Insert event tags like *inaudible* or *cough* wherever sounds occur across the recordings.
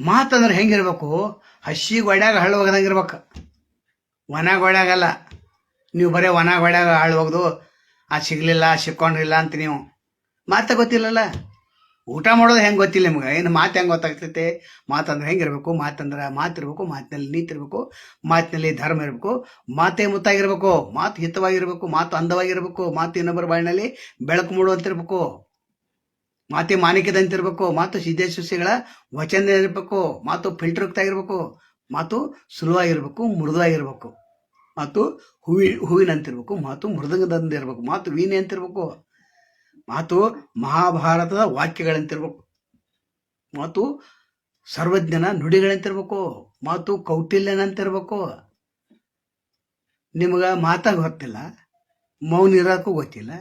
ಮಾತಂದ್ರೆ ಹೆಂಗಿರ್ಬೇಕು? ಹಸಿ ಗೋಡ್ಯಾಗ ಹಳ್ಳ ಒಗದಂಗೆ ಇರ್ಬೇಕು ಒಣ ಗೋಡ್ಯಾಗಲ್ಲ ನೀವು ಬರೀ ಒಣ ಗೋಡ್ಯಾಗ ಹಳ್ಳು ಒಗ್ದು ಆ ಸಿಗ್ಲಿಲ್ಲ, ಸಿಕ್ಕೊಂಡಿಲ್ಲ ಅಂತ ನೀವು. ಮಾತ ಗೊತ್ತಿಲ್ಲಲ್ಲ. ಊಟ ಮಾಡೋದು ಹೆಂಗೆ ಗೊತ್ತಿಲ್ಲ ನಿಮ್ಗೆ? ಏನು ಮಾತು ಹೆಂಗೆ ಗೊತ್ತಾಗ್ತೈತೆ? ಮಾತಂದ್ರೆ ಹೆಂಗಿರ್ಬೇಕು? ಮಾತಂದ್ರೆ ಮಾತಿರ್ಬೇಕು, ಮಾತಿನಲ್ಲಿ ನೀತಿರ್ಬೇಕು, ಮಾತಿನಲ್ಲಿ ಧರ್ಮ ಇರಬೇಕು, ಮಾತೇ ಮುತ್ತಾಗಿರ್ಬೇಕು, ಮಾತು ಹಿತವಾಗಿರ್ಬೇಕು, ಮಾತು ಅಂದವಾಗಿರ್ಬೇಕು, ಮಾತು ಇನ್ನೊಬ್ಬರ ಬಾಳಿನಲ್ಲಿ ಬೆಳಕು ಮೂಡುವಂತಿರ್ಬೇಕು. ಮಾತೆ ಮಾನಿಕ್ಯದಂತಿರ್ಬೇಕು ಮಾತು ಸಿದ್ಧ ಸಸ್ಯಗಳ ವಚನ ಇರಬೇಕು ಮಾತು ಫಿಲ್ಟರ್ ಆಗಿರ್ಬೇಕು ಮಾತು ಸುಲುವಾಗಿರ್ಬೇಕು, ಮೃದುವಾಗಿರ್ಬೇಕು. ಮಾತು ಹೂವಿ, ಹೂವಿನಂತಿರ್ಬೇಕು, ಮಾತು ಮೃದಂಗದಂತ ಇರ್ಬೇಕು ಮಾತು ವೀಣೆ ಅಂತಿರ್ಬೇಕು ಮಾತು ಮಹಾಭಾರತದ ವಾಕ್ಯಗಳಂತಿರ್ಬೇಕು, ಮಾತು ಸರ್ವಜ್ಞನ ನುಡಿಗಳಂತಿರ್ಬೇಕು, ಮಾತು ಕೌಟಿಲ್ಯನಂತಿರ್ಬೇಕು. ನಿಮಗೆ ಮಾತಾಗ ಗೊತ್ತಿಲ್ಲ, ಮೌನ ಇರೋಕ್ಕೂ ಗೊತ್ತಿಲ್ಲ,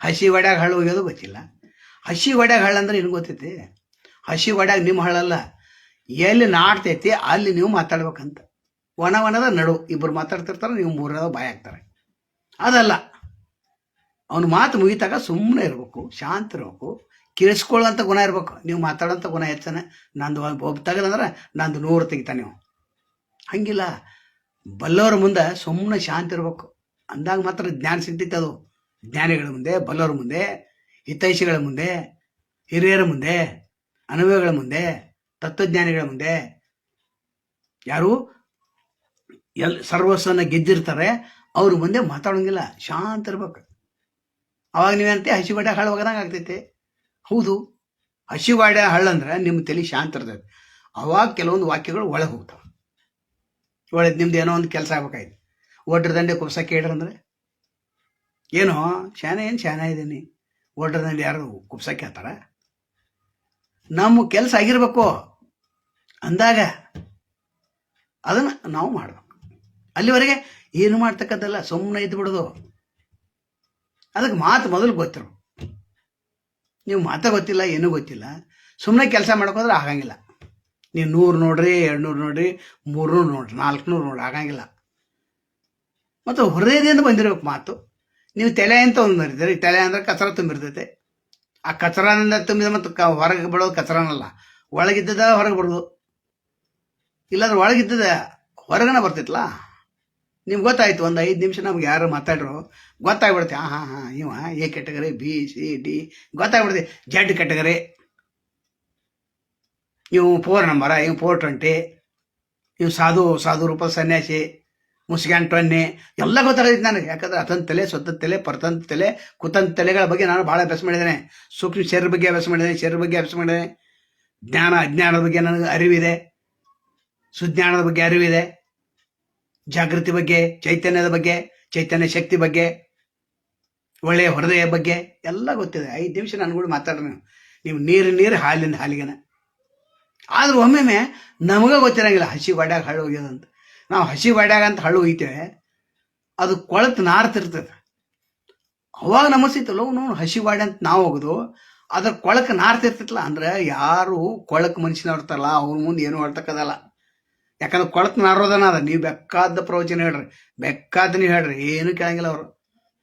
ಹಸಿ ಒಡ್ಯಾಗ ಹಳ್ಳು ಒಯ್ಯೋದು ಗೊತ್ತಿಲ್ಲ. ಹಸಿ ಹೊಡ್ಯಾಗ ಹಳ್ಳ ಅಂದ್ರೆ ನಿನ್ಗೆ ಗೊತ್ತೈತಿ? ಹಸಿ ಹೊಡ್ಯಾಗ ನಿಮ್ಮ ಹಳ್ಳಲ್ಲ. ಎಲ್ಲಿ ನಾಡ್ತೈತಿ ಅಲ್ಲಿ ನೀವು ಮಾತಾಡ್ಬೇಕಂತ. ಒಣ ಒಣದ ನಡು ಇಬ್ಬರು ಮಾತಾಡ್ತಿರ್ತಾರೆ, ನೀವು ಮೂರನೇದ ಬಾಯ್ ಆಗ್ತಾರೆ ಅದಲ್ಲ. ಅವನ ಮಾತು ಮುಗಿತಾಗ ಸುಮ್ಮನೆ ಇರಬೇಕು, ಶಾಂತ ಇರಬೇಕು ಕೇಳಿಸ್ಕೊಳ್ಳೋಂಥ ಗುಣ ಇರಬೇಕು. ನೀವು ಮಾತಾಡೋಂಥ ಗುಣ ಹೆಚ್ಚಾನೆ. ನಂದು ಒಬ್ಬ ತೆಗೆದಂದ್ರೆ ನಂದು ನೂರು ತೆಗಿತಾನೆ ನೀವು ಹಂಗಿಲ್ಲ. ಬಲ್ಲವ್ರ ಮುಂದೆ ಸುಮ್ಮನೆ ಶಾಂತಿ ಇರಬೇಕು. ಅಂದಾಗ ಮಾತ್ರ ಜ್ಞಾನ ಸಿಗ್ತೈತೆ ಅದು. ಜ್ಞಾನಿಗಳ ಮುಂದೆ, ಬಲ್ಲವ್ರ ಮುಂದೆ. ಹಿತೈಷಿಗಳ ಮುಂದೆ, ಹಿರಿಯರ ಮುಂದೆ, ಅನುಭವಗಳ ಮುಂದೆ, ತತ್ವಜ್ಞಾನಿಗಳ ಮುಂದೆ ಯಾರು ಎಲ್ ಸರ್ವಸ್ವನ್ನ ಗೆದ್ದಿರ್ತಾರೆ, ಅವ್ರ ಮುಂದೆ ಮಾತಾಡೋಂಗಿಲ್ಲ. ಶಾಂತ ಇರ್ಬೇಕು. ಅವಾಗ ನೀವಂತೆ ಹಸಿವಾಡ ಹಳ್ಳ ಹೋಗದಂಗೆ ಆಗ್ತೈತೆ. ಹೌದು. ಹಸಿವಾಡ ಹಳ್ಳಂದ್ರೆ ನಿಮ್ಮ ತಲೆ ಶಾಂತ ಇರ್ತೈತೆ. ಅವಾಗ ಕೆಲವೊಂದು ವಾಕ್ಯಗಳು ಒಳಗೆ ಹೋಗ್ತಾವೆ. ಒಳಗೆ ನಿಮ್ದು ಏನೋ ಒಂದು ಕೆಲಸ ಆಗ್ಬೇಕಾಯ್ತು. ಒಡ್ರ ದಂಡೆ ಕುಬ್ಸ ಕೇಳ್ರಂದ್ರೆ ಏನೋ, ಶಾನ ಏನು ಶಾನ ಇದ್ದೀನಿ ಒಡ್ರ ಯಾರು ಕುಪ್ಸಕ್ಕೆ ಹತ್ತಾರ ನಮ್ಮ ಕೆಲಸ ಆಗಿರ್ಬೇಕು. ಅಂದಾಗ ಅದನ್ನ ನಾವು ಮಾಡ್ಬೇಕು. ಅಲ್ಲಿವರೆಗೆ ಏನು ಮಾಡ್ತಕ್ಕದ್ದಲ್ಲ ಸುಮ್ಮನೆ ಇದ್ದು ಬಿಡೋದು. ಅದಕ್ಕೆ ಮಾತು ಮೊದಲು ಗೊತ್ತಿರು. ನೀವು ಮಾತ ಗೊತ್ತಿಲ್ಲ, ಏನೂ ಗೊತ್ತಿಲ್ಲ. ಸುಮ್ಮನೆ ಕೆಲಸ ಮಾಡ್ಕೋದ್ರೆ ಆಗಂಗಿಲ್ಲ. ನೀವು ನೂರು ನೋಡ್ರಿ ಎರಡು ನೂರು ನೋಡ್ರಿ, ಮೂರ್ನೂರು ನೋಡ್ರಿ, ನಾಲ್ಕುನೂರು ನೋಡ್ರಿ, ಆಗಂಗಿಲ್ಲ. ಮತ್ತು ಹೃದಯದಿಂದ ಬಂದಿರಬೇಕು ಮಾತು. ನೀವು ತಲೆ ಅಂತ ಒಂದು ಮರಿತೀರಿ ತಲೆ ಅಂದ್ರೆ ಕಚರ ತುಂಬಿರ್ತೈತೆ. ಆ ಕಚರನಿಂದ ತುಂಬಿದ ಮತ್ತು ಕ ಹೊರಗೆ ಬಿಡೋದು ಕಚರನಲ್ಲ, ಒಳಗಿದ್ದದ ಹೊರಗೆ ಬಿಡೋದು ಇಲ್ಲಾಂದ್ರೆ ಒಳಗಿದ್ದದ ಹೊರಗನ ಬರ್ತಿತ್ತಲ್ಲ ನಿಮ್ಗೆ ಗೊತ್ತಾಯ್ತು, ಒಂದು ಐದು ನಿಮಿಷ ನಮ್ಗೆ ಯಾರು ಮಾತಾಡ್ರು, ಗೊತ್ತಾಗ್ಬಿಡುತ್ತೆ ಹಾಂ ಹಾಂ ಹಾಂ ಇವ A category, B, C, D, ಗೊತ್ತಾಗ್ಬಿಡುತ್ತೆ, ಜಡ್ ಕೆಟಗರಿ. ಇವು ಫೋರ್ ನಂಬರ, ಇವು ಫೋರ್ ಟ್ವೆಂಟಿ, ಇವು ಸಾಧು ಸಾಧು ರೂಪ ಸನ್ಯಾಸಿ. ಮುಸ್ಗ್ಯಾನ್ ಟೊನ್ನೆ ಎಲ್ಲ ಗೊತ್ತಾಗೈತೆ ನನಗೆ. ಯಾಕಂದ್ರೆ ಅತನ ತಲೆ ಸ್ವತಂತ್ರ ತಲೆ ಪರತಂತ್ರ ತಲೆ ಕುತಂತ ತಲೆಗಳ ಬಗ್ಗೆ ನಾನು ಭಾಳ ಅಭ್ಯಾಸ ಮಾಡಿದ್ದೇನೆ. ಸೂಕ್ಷ್ಮ ಶರೀರ ಬಗ್ಗೆ ಅಭ್ಯಾಸ ಮಾಡಿದ್ದೇನೆ, ಶರೀರ ಬಗ್ಗೆ ಅಭ್ಯಾಸ ಮಾಡಿದ್ದೇನೆ. ಜ್ಞಾನ, ಅಜ್ಞಾನದ ಬಗ್ಗೆ ನನಗೆ ಅರಿವಿದೆ. ಸುಜ್ಞಾನದ ಬಗ್ಗೆ ಅರಿವಿದೆ. ಜಾಗೃತಿ ಬಗ್ಗೆ, ಚೈತನ್ಯದ ಬಗ್ಗೆ, ಚೈತನ್ಯ ಶಕ್ತಿ ಬಗ್ಗೆ, ಒಳ್ಳೆಯ ಹೃದಯ ಬಗ್ಗೆ ಎಲ್ಲ ಗೊತ್ತಿದೆ. ಐದು ನಿಮಿಷ ನಾನು ಕೂಡ ಮಾತಾಡ್ರಿ ನೀವು. ನೀವು ನೀರು ನೀರು, ಹಾಲಿನ ಹಾಲಿಗೆನ. ಆದ್ರೂ ಒಮ್ಮೊಮ್ಮೆ ನಮಗೆ ಗೊತ್ತಿರಂಗಿಲ್ಲ, ಹಸಿ ಒಡ್ಯಾಗ ಹಾಳು ಹೋಗ್ಯದಂತ. ನಾವು ಹಸಿ ಬಾಡ್ಯಾಗ ಅಂತ ಹಳ್ಳು ಒಯ್ತೇವೆ ಅದು ಕೊಳತು ನಾರ್ತಿರ್ತದೆ ಅವಾಗ ನಮಸ್ತಿತ್ತಲ್ಲ ನೋಡು ಹಸಿ ಬಾಡಿ ಅಂತ ನಾವು ಹೋಗೋದು, ಅದ್ರ ಕೊಳಕ್ಕೆ ನಾರ್ತಿರ್ತೈತಲ್ಲ ಅಂದ್ರೆ ಯಾರು ಕೊಳಕ್ ಮನುಷ್ಯನ ಇರ್ತಾರಲ್ಲ ಅವ್ರ ಮುಂದೆ ಏನು ಹೇಳ್ತಕ್ಕದಲ್ಲ ಯಾಕಂದ್ರೆ ಕೊಳತ್ ನಾರೋದನ ಅದ, ನೀವು ಬೆಕ್ಕಾದ ಪ್ರವಚನ ಹೇಳ್ರಿ ಬೆಕ್ಕಾದ ನೀವು ಹೇಳ್ರಿ, ಏನು ಕೇಳಂಗಿಲ್ಲ ಅವರು.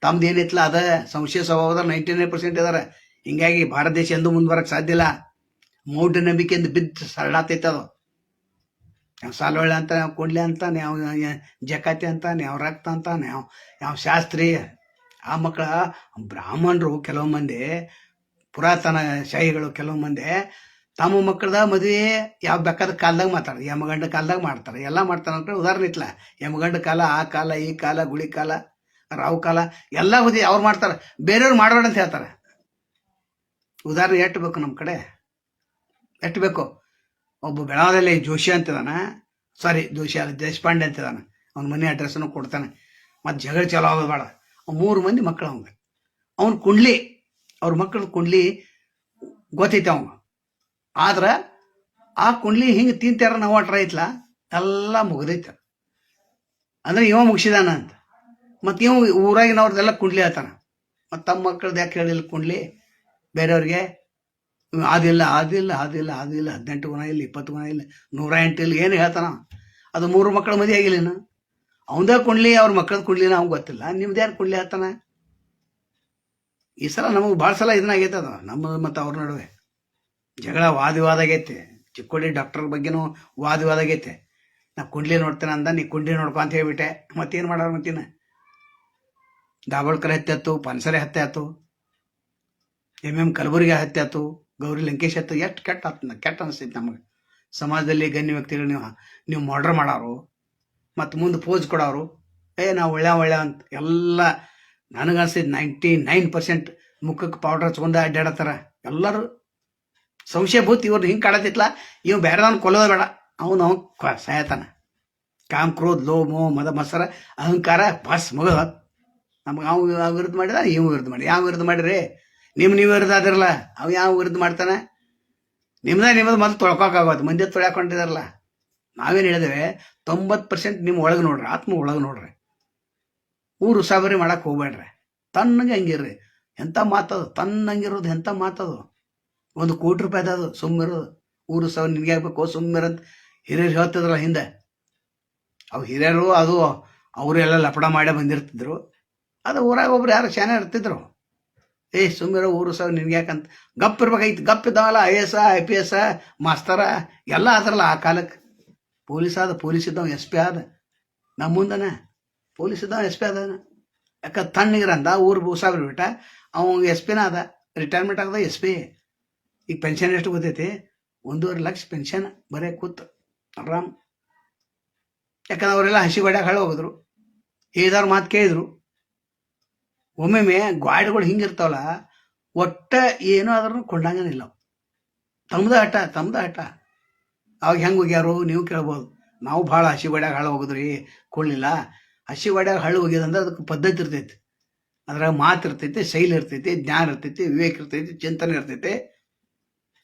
ತಮ್ದು ಏನೈತಲ್ಲ ಅದ ಸಂಶಯ ಸ್ವಭಾವದ ನೈಂಟಿ ನೈನ್ ಪರ್ಸೆಂಟ್ ಇದಾರೆ. ಹಿಂಗಾಗಿ ಭಾರತ ದೇಶ ಎಂದೂ ಮುಂದೆ ಬರಕ್ಕೆ ಸಾಧ್ಯ ಇಲ್ಲ. ಮೂಢನಂಬಿಕೆಯಿಂದ ಬಿದ್ದು ಸರಳಾತೈತೆ ಅದು. ಸಾಲೊಳ್ಳೆ ಅಂತ ಯಾವ ಕೊಡ್ಲಿ ಅಂತ ಯಾವ ಜಕಾತಿ ಅಂತ ಯಾವ ರಕ್ತ ಅಂತ ಯಾವ ಯಾವ ಶಾಸ್ತ್ರಿ. ಆ ಮಕ್ಕಳ ಬ್ರಾಹ್ಮಣರು ಕೆಲವು ಮಂದಿ, ಪುರಾತನ ಶಾಹಿಗಳು ಕೆಲವು ಮಂದಿ, ತಮ್ಮ ಮಕ್ಕಳದ ಮದುವೆ ಯಾವ ಬೇಕಾದ ಕಾಲದಾಗ ಮಾತಾಡ್ತಾರೆ ಯಮಗಂಡ ಕಾಲದಾಗ ಮಾಡ್ತಾರೆ. ಎಲ್ಲ ಮಾಡ್ತಾರೆ ಅಂತ ಉದಾಹರಣೆ ಇತ್ತಲ್ಲ ಯಮಗಂಡ ಕಾಲ, ಆ ಕಾಲ, ಈ ಕಾಲ, ಗುಳಿ ಕಾಲ, ರಾವು ಕಾಲ, ಎಲ್ಲ ಮದುವೆ ಅವ್ರು ಮಾಡ್ತಾರೆ. ಬೇರೆಯವ್ರು ಮಾಡೋಣ ಅಂತ ಹೇಳ್ತಾರೆ. ಉದಾಹರಣೆ ಎಷ್ಟು ಬೇಕು ನಮ್ಮ ಕಡೆ? ಎಷ್ಟು ಬೇಕು? ಒಬ್ಬ ಬೆಳಗಾವದಲ್ಲಿ ಜೋಶಿ ಅಂತಿದಾನ ಸಾರಿ ಜೋಶಿ ಅಲ್ಲ, ದೇಶಪಾಂಡೆ ಅಂತಿದಾನ ಅವ್ನ ಮನೆ ಅಡ್ರೆಸ್ಸನ್ನು ಕೊಡ್ತಾನೆ. ಮತ್ತು ಜಗಳ ಚಲೋ ಆಗೋದು ಬೇಡ. ಅವ್ನ್ ಮೂರು ಮಂದಿ ಮಕ್ಕಳು ಅವಂಗ ಅವ್ನ ಕುಂಡ್ಲಿ, ಅವ್ರ ಮಕ್ಕಳ ಕುಂಡ್ಲಿ ಗೊತ್ತೈತೆ ಅವ ಆದ್ರೆ ಆ ಕುಂಡ್ಲಿ ಹಿಂಗೆ ತಿಂತಾರ ನಾವು ಅಟ್ರ ಐತ್ಲ? ಎಲ್ಲ ಮುಗ್ದೈತೆ. ಅಂದ್ರೆ ಇವ ಮುಗಿಸಿದಾನ ಅಂತ. ಮತ್ತು ಇವ ಊರಾಗಿನವ್ರದ್ದೆಲ್ಲ ಕುಂಡ್ಲಿ ಹೇಳ್ತಾನ. ಮತ್ತು ತಮ್ಮ ಮಕ್ಕಳದ್ದು ಯಾಕೆ ಹೇಳಿಲ್ಲ ಕುಂಡ್ಲಿ? ಬೇರೆಯವ್ರಿಗೆ ಅದಿಲ್ಲ ಅದಿಲ್ಲ ಅದಿಲ್ಲ ಅದಿಲ್ಲ ಹದಿನೆಂಟು ಗುಣ ಇಲ್ಲ, ಇಪ್ಪತ್ತು ಗುಣ ಇಲ್ಲ, ನೂರ ಎಂಟು ಇಲ್ಲ, ಏನು ಹೇಳ್ತಾನ? ಅದು ಮೂರು ಮಕ್ಕಳ ಮದುವೆ ಆಗಿಲ್ಲ ಅವಂದ ಕುಂಡ್ಲಿ ಅವ್ರ ಮಕ್ಕಳದ ಕುಂಡ್ಲಿನ ಅವ್ನು ಗೊತ್ತಿಲ್ಲ. ನಿಮ್ದು ಯಾರು ಕುಂಡ್ಲಿ ಹೇಳ್ತಾನ? ಈ ಸಲ ನಮಗೆ ಭಾಳ ಸಲ ಇದನ್ನಾಗೈತೆ ಅದು. ನಮ್ಮ ಮತ್ತು ಅವ್ರ ನಡುವೆ. ಜಗಳ ವಾದ ವಿವಾದ ಆಗೈತೆ. ಚಿಕ್ಕೋಡಿ ಡಾಕ್ಟರ್ ಬಗ್ಗೆನೂ ವಾದ ವಿವಾದ ಆಗೈತೆ. ನಾ ಕುಂಡ್ಲಿ ನೋಡ್ತೇನೆ ಅಂದ, ನೀ ಕುಂಡ್ಲಿ ನೋಡ್ಕೊ ಅಂತ ಹೇಳ್ಬಿಟ್ಟೆ. ಮತ್ತೇನು ಮಾಡೋರು ಮತ್ತಿನ ದಾಬೋಳ್ಕರ್ ಹತ್ತು ಪನ್ಸರೆ ಹತ್ಯೆ ಆಯ್ತು, ಎಂ ಎಂ ಕಲಬುರ್ಗಿ ಹತ್ಯೆ ಆಯ್ತು. ಗೌರಿ ಲಂಕೇಶ್ ಹತ್ತು ಎಷ್ಟು ಕೆಟ್ಟ ಕೆಟ್ಟ ಅನಿಸ್ತೈತೆ ನಮಗೆ. ಸಮಾಜದಲ್ಲಿ ಗಣ್ಯ ವ್ಯಕ್ತಿಗಳು ನೀವು ನೀವು ಮರ್ಡರ್ ಮಾಡೋರು ಮತ್ತು ಮುಂದೆ ಪೋಸ್ ಕೊಡೋರು ಏ ನಾವು ಒಳ್ಳೆ ಒಳ್ಳೆ ಅಂತ ಎಲ್ಲ ನನಗನ್ಸಿದ್ದು ನೈಂಟಿ ನೈನ್ ಪರ್ಸೆಂಟ್ ಮುಖಕ್ಕೆ ಪೌಡರ್ ಹಚ್ಕೊಂಡು ಅಡ್ಡಾಡತ್ತಾರ ಎಲ್ಲರೂ ಸಂಶಯ ಭೂತ್ ಇವ್ರನ್ನ ಹಿಂಗೆ ಕಾಡತಿತ್ಲ? ಇವ್ ಬೇರೆದವ್ನು ಕೊಲ್ಲೋದ ಬೇಡ. ಅವನು ಅವ ಸಾಯತಾನ ಕಾಮ್, ಕ್ರೋಧ್, ಲೋ, ಮೋ, ಮದ ಮಸರ ಅಹಂಕಾರ, ಬಸ್, ಮಗ. ನಮಗೆ ಅವ ಯಾವ ವಿರುದ್ಧ ಮಾಡಿದ ಇವ್ ವಿರುದ್ಧ ಮಾಡಿ ಯಾವ ವಿರುದ್ಧ ಮಾಡಿರಿ ನಿಮ್ ನೀವು ವಿರುದ್ಧ ಆದಿರಲ್ಲ ಅವ ಯಾವ ವಿರುದ್ಧ ಮಾಡ್ತಾನೆ? ನಿಮ್ದ ನಿಮ್ಮದು ಮೊದಲು ತೊಳ್ಕೊಕಾಗೋದು ಮಂದಿ ತೊಳ್ಯಾಕೊಂಡಿದಾರಲ್ಲ. ನಾವೇನು ಹೇಳಿದೇವೆ, ತೊಂಬತ್ತು ಪರ್ಸೆಂಟ್ ನಿಮ್ಮ ಒಳಗೆ ನೋಡ್ರಿ, ಆತ್ಮ ಒಳಗೆ ನೋಡ್ರಿ. ಊರು ಸಾಬರಿ ಮಾಡಕ್ಕೆ ಹೋಗ್ಬೇಡ್ರಿ ತಣ್ಣಗೆ ಹಂಗಿರ್ರಿ. ಎಂಥ ಮಾತದು ತನ್ನಂಗಿರೋದು ಎಂಥ ಮಾತದು ಒಂದು ಕೋಟಿ ರೂಪಾಯಿ ಅದು ಸುಮ್ಮಿರೋದು ಊರು ಸಾವಿರ ನಿನ್ಗೆ ಆಗ್ಬೇಕು ಸುಮ್ಮಿರಂತ ಹಿರಿಯರು ಹೇಳ್ತಿದ್ರಲ್ಲ ಹಿಂದೆ. ಅವು ಹಿರಿಯರು ಅದು, ಅವರೆಲ್ಲ ಲಪಡ ಮಾಡೇ ಬಂದಿರ್ತಿದ್ರು. ಅದು ಊರಾಗ ಒಬ್ರು ಯಾರು ಶಾನೆ ಇರ್ತಿದ್ರು. ಏ ಸುಮ್ಮನೆ ಊರು ಸಾವಿರ ನಿನ್ಗೆ ಯಾಕಂತ. ಗಪ್ ಇರ್ಬೇಕಾಯ್ತು. ಗಪ್ಪ ಇದ್ದಾವಲ್ಲ, I S, I P S, ಮಾಸ್ತರ, ಎಲ್ಲ ಆದ್ರಲ್ಲ ಆ ಕಾಲಕ್ಕೆ. ಪೊಲೀಸ್ ಆದ, ಪೊಲೀಸ್ ಇದ್ದವ, ಎಸ್ ಪಿ ಆದ. ನಮ್ಮ ಮುಂದನ. ಪೊಲೀಸ್ ಇದ್ದವ, ಎಸ್ ಪಿ ಆದ. ಯಾಕ ತಣ್ಣಗಿರಂದ ಊರು ಭೂಸಾಬ್ರಿ ಬಿಟ್ಟ ಅವ ಎಸ್ ಪಿನ ಅದ ರಿಟೈರ್ಮೆಂಟ್ ಆಗದ ಎಸ್ ಪಿ. ಈಗ ಪೆನ್ಷನ್ ಎಷ್ಟು ಗೊತ್ತೈತಿ ಒಂದೂವರೆ ಲಕ್ಷ ಪೆನ್ಷನ್ ಬರೇ ಕೂತ್, ಆರಾಮ್. ಯಾಕಂದ್ರೆ ಅವರೆಲ್ಲ ಹಸಿ ಗಾಡ್ಯಾಗ ಹಾಳು ಹೋಗಿದ್ರು ಏದಾರು ಮಾತು ಕೇಳಿದ್ರು. ಒಮ್ಮೊಮ್ಮೆ ಗಾಡಿಗಳು ಹಿಂಗಿರ್ತಾವಲ್ಲ, ಒಟ್ಟ ಏನೂ ಆದ್ರೂ ಕೊಂಡಂಗನಿಲ್ಲ ತಮ್ದ ಹಠ ತಮ್ದ ಹಠ. ಅವಾಗ ಹೆಂಗೆ ಹೋಗ್ಯಾರು ನೀವು ಕೇಳ್ಬೋದು. ನಾವು ಭಾಳ ಹಸಿ ಒಡ್ಯಾಗ ಹಳ್ಳ ಹೋಗಿದ್ರಿ, ಕೊಡ್ಲಿಲ್ಲ. ಹಸಿ ಒಡ್ಯಾಗ ಹಳ್ಳ ಹೋಗ್ಯದಂದ್ರೆ ಅದಕ್ಕೆ ಪದ್ಧತಿ ಇರ್ತೈತಿ. ಅದ್ರಾಗ ಮಾತು ಇರ್ತೈತಿ, ಶೈಲಿ ಇರ್ತೈತಿ, ಜ್ಞಾನ ಇರ್ತೈತಿ, ವಿವೇಕ ಇರ್ತೈತಿ, ಚಿಂತನೆ ಇರ್ತೈತಿ,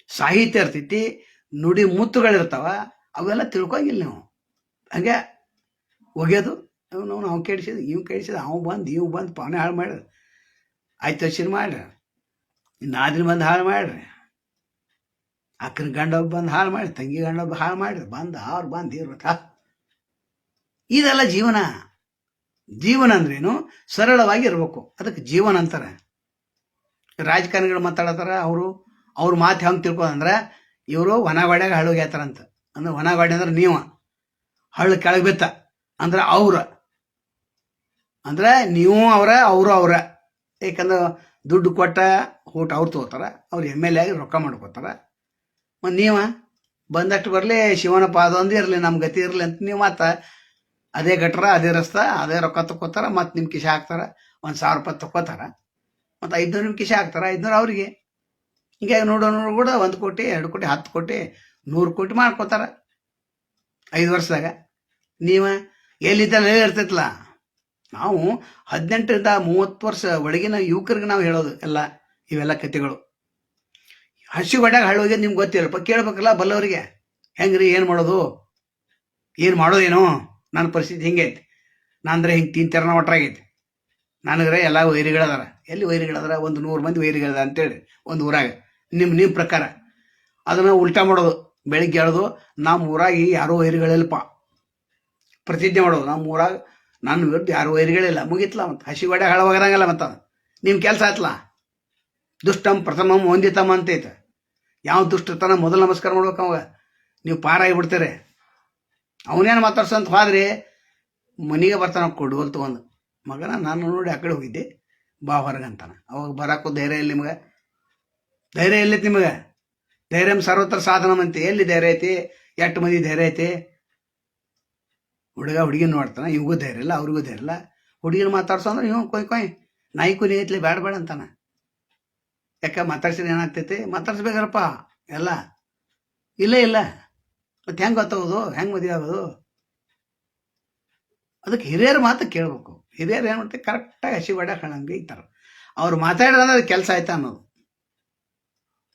ಸಾಹಿತ್ಯ ಇರ್ತೈತಿ, ನುಡಿ ಮುತ್ತುಗಳಿರ್ತಾವ, ಅವೆಲ್ಲ ತಿಳ್ಕೊಂಗಿಲ್ಲ ನೀವು. ಹಂಗೆ ಒಗೆಯೋದು ನಾವು ಅವ್ನು ಕೇಳಿಸಿದ ಇವ್ ಕೇಳಿಸಿದ ಅವ್ ಬಂದು, ಇವ್ ಬಂದು ಪಾನೆ ಹಾಳು ಮಾಡ್ರಿ ಆಯ್ತು ಹಸಿರು ಮಾಡ್ರಿ ನಾದಿನ ಬಂದು ಹಾಳು ಮಾಡ್ರಿ ಅಕ್ಕನ ಗಂಡ ಒಬ್ಬ ಬಂದು ಹಾಳು ಮಾಡಿ ತಂಗಿ ಗಂಡ ಒಬ್ಬ ಹಾಳು ಮಾಡ್ರಿ ಬಂದು ಅವ್ರು ಬಂದು ಇರ್ಬೇಕು ಇದೆಲ್ಲ ಜೀವನ. ಜೀವನ ಅಂದ್ರೇನು? ಸರಳವಾಗಿ ಇರಬೇಕು. ಅದಕ್ಕೆ ಜೀವನ ಅಂತಾರೆ. ರಾಜಕಾರಣಿಗಳು ಮಾತಾಡತಾರ, ಅವರು, ಅವ್ರ ಮಾತು ಹೆಂಗೆ ತಿಳ್ಕೊಂಡ್ರೆ ಇವರು ಹೊನಗಾಡ್ಯಾಗ ಹಳ್ಳೋಗ್ಯಾತಾರಂತ ಅಂದ್ರೆ ಹೊನಗಾಡಿ ಅಂದ್ರೆ ನೀವು. ಹಳ್ಳು ಕೆಳಗೆ ಬಿತ್ತ. ಅಂದ್ರೆ ಅವ್ರ. ಅಂದ್ರೆ ನೀವು ಅವರ, ಅವರು ಅವರ. ಯಾಕಂದ್ರೆ ದುಡ್ಡು ಕೊಟ್ಟ ಊಟ ಅವ್ರು ತಗೋತಾರ, ಅವ್ರು ಎಂ ಎಲ್ ಎ ಆಗಿ ರೊಕ್ಕ ಮಾಡ್ಕೋತಾರ. ಮತ್ತು ನೀವು ಬಂದಷ್ಟು ಬರಲಿ ಶಿವನಪ್ಪ ಅದೊಂದು ಇರಲಿ ನಮ್ಮ ಗತಿ ಇರಲಿ ಅಂತ ನೀವು ಮತ್ತೆ ಅದೇ ಗಟ್ರ, ಅದೇ ರಸ್ತ, ಅದೇ ರೊಕ್ಕ ತಗೋತಾರ ಮತ್ತು ನಿಮ್ಮ ಕಿಶೆ ಹಾಕ್ತಾರ, ಒಂದು ಸಾವಿರ ರೂಪಾಯಿ ತಗೋತಾರ ಮತ್ತು ಐದುನೂರು ನಿಮ್ಮ ಕಿಶೆ ಹಾಕ್ತಾರ, ಐದುನೂರು ಅವರಿಗೆ. ಹೀಗಾಗಿ ನೋಡೋ ನೋಡು ಕೂಡ ಒಂದು ಕೋಟಿ, ಎರಡು ಕೋಟಿ, ಹತ್ತು ಕೋಟಿ, ನೂರು ಕೋಟಿ ಮಾಡ್ಕೋತಾರ. ಐದು ವರ್ಷದಾಗ. ನೀವು ಎಲ್ಲಿದ್ದಲ್ಲ ಇರ್ತೈತಲ್ಲ ನಾವು ಹದಿನೆಂಟರಿಂದ ಮೂವತ್ತು ವರ್ಷ ಒಳಗಿನ ಯುವಕರಿಗೆ ನಾವು ಹೇಳೋದು ಎಲ್ಲ ಇವೆಲ್ಲ ಕತೆಗಳು. ಹಸಿ ಹೊಡ್ಯಾಗ ಹಳ್ಳೋಗಿ ನಿಮ್ಗೆ ಗೊತ್ತಿಲ್ಲಪ್ಪ ಕೇಳ್ಬೇಕಲ್ಲ ಬಲ್ಲವರಿಗೆ. ಹೆಂಗ್ರಿ, ಏನು ಮಾಡೋದು? ಏನು ಮಾಡೋದೇನೋ ನನ್ನ ಪರಿಸ್ಥಿತಿ ಹಿಂಗೆ ಐತಿ. ನಾನಂದ್ರೆ ಹಿಂಗೆ ತಿಂತಾರನ ಒಟ್ರಾಗೈತಿ ನನಗ್ರೆ ಎಲ್ಲ ವೈರಿಗಳದಾರ. ಎಲ್ಲಿ ವೈರಿಗಳದಾರ? ಒಂದು ನೂರು ಮಂದಿ ವೈರಿಗಳದ ಅಂತೇಳಿ ಒಂದು ಊರಾಗ. ನಿಮ್ಮ ನಿಮ್ಮ ಪ್ರಕಾರ. ಅದನ್ನು ಉಲ್ಟಾ ಮಾಡೋದು. ಬೆಳಿಗ್ಗೆ ಹೇಳೋದು ನಮ್ಮ ಊರಾಗಿ ಯಾರೋ ವೈರಿಗಳಿಲ್ಲಪ್ಪ ಪ್ರತಿಜ್ಞೆ ಮಾಡೋದು. ನಮ್ಮ ಊರಾಗ ನನ್ನ ವಿರುದ್ಧ ಯಾರು ವೈರಿಗಳಿಲ್ಲ ಮುಗಿತ್ಲ ಮತ್ತು. ಹಸಿ ಒಡೆ ಹಾಳವಾಗರಂಗಲ್ಲ ಮತ್ತು ನಿಮ್ಮ ಕೆಲಸ ಆಯ್ತಲ್ಲ ದುಷ್ಟಂ ಪ್ರಥಮಂ ಹೊಂದಿತಮ್ಮ ಅಂತೈತೆ. ಯಾವ ದುಷ್ಟತನ? ಮೊದಲು ನಮಸ್ಕಾರ ಮಾಡ್ಬೇಕು ಅವಾಗ. ನೀವು ಪಾರಾಗಿ ಬಿಡ್ತೀರಿ ಅವನೇನು ಮಾತಾಡ್ಸಂತ ಹೋದ್ರಿ ಮನೆಗೆ ಬರ್ತಾನ ಕೊಡುವಲ್ ತೊಗೊಂಡು ಮಗನ ನಾನು ನೋಡಿ ಆ ಕಡೆ ಹೋಗಿದ್ದೆ. ಬಾ ಹೊರಗೆ ಅಂತಾನೆ. ಅವಾಗ ಬರಾಕು ಧೈರ್ಯ ಇಲ್ಲ ನಿಮಗೆ? ಧೈರ್ಯ ಇಲ್ಲೈತಿ ನಿಮಗೆ? ಧೈರ್ಯ ಸರ್ವತ್ರ ಸಾಧನ ಅಂತೆ ಎಲ್ಲಿ ಧೈರ್ಯ ಐತಿ? ಎಷ್ಟು ಮಂದಿ ಧೈರ್ಯ ಐತಿ? ಹುಡುಗ ಹುಡುಗಿನ ನೋಡ್ತಾನೆ, ಇವ್ಗೂ ಧೈರ್ಯ ಇಲ್ಲ, ಅವ್ರಿಗೂ ಧೈರ್ಯ ಇಲ್ಲ. ಹುಡುಗಿನ ಮಾತಾಡ್ಸೋ ಅಂದ್ರೆ ಇವ್ ಕೊಯ್ ಕೊಯ್, ನಾಯಿ ಕುನಿ ಐತ್ಲಿ ಬೇಡ ಬೇಡ ಅಂತಾನ. ಯಾಕೆ ಮಾತಾಡ್ಸಿದ್ರೆ ಏನಾಗ್ತೈತಿ? ಮಾತಾಡ್ಸ್ಬೇಕಾರಪ್ಪ, ಎಲ್ಲ. ಇಲ್ಲ ಇಲ್ಲ. ಮತ್ತೆ ಹೆಂಗೆ ಗೊತ್ತಾಗೋದು? ಹೆಂಗೆ ಮದುವೆ ಆಗೋದು? ಅದಕ್ಕೆ ಹಿರಿಯರ ಮಾತು ಕೇಳಬೇಕು. ಹಿರಿಯರು ಏನು ಮಾಡ್ತಾರೆ? ಕರೆಕ್ಟಾಗಿ ಹಸಿ ಬಡ ಕಣಂಗೆ ಇರ್ತಾರೆ. ಅವ್ರು ಮಾತಾಡಿದ್ರೆ ಅದು ಕೆಲಸ ಆಯ್ತಾ ಅನ್ನೋದು.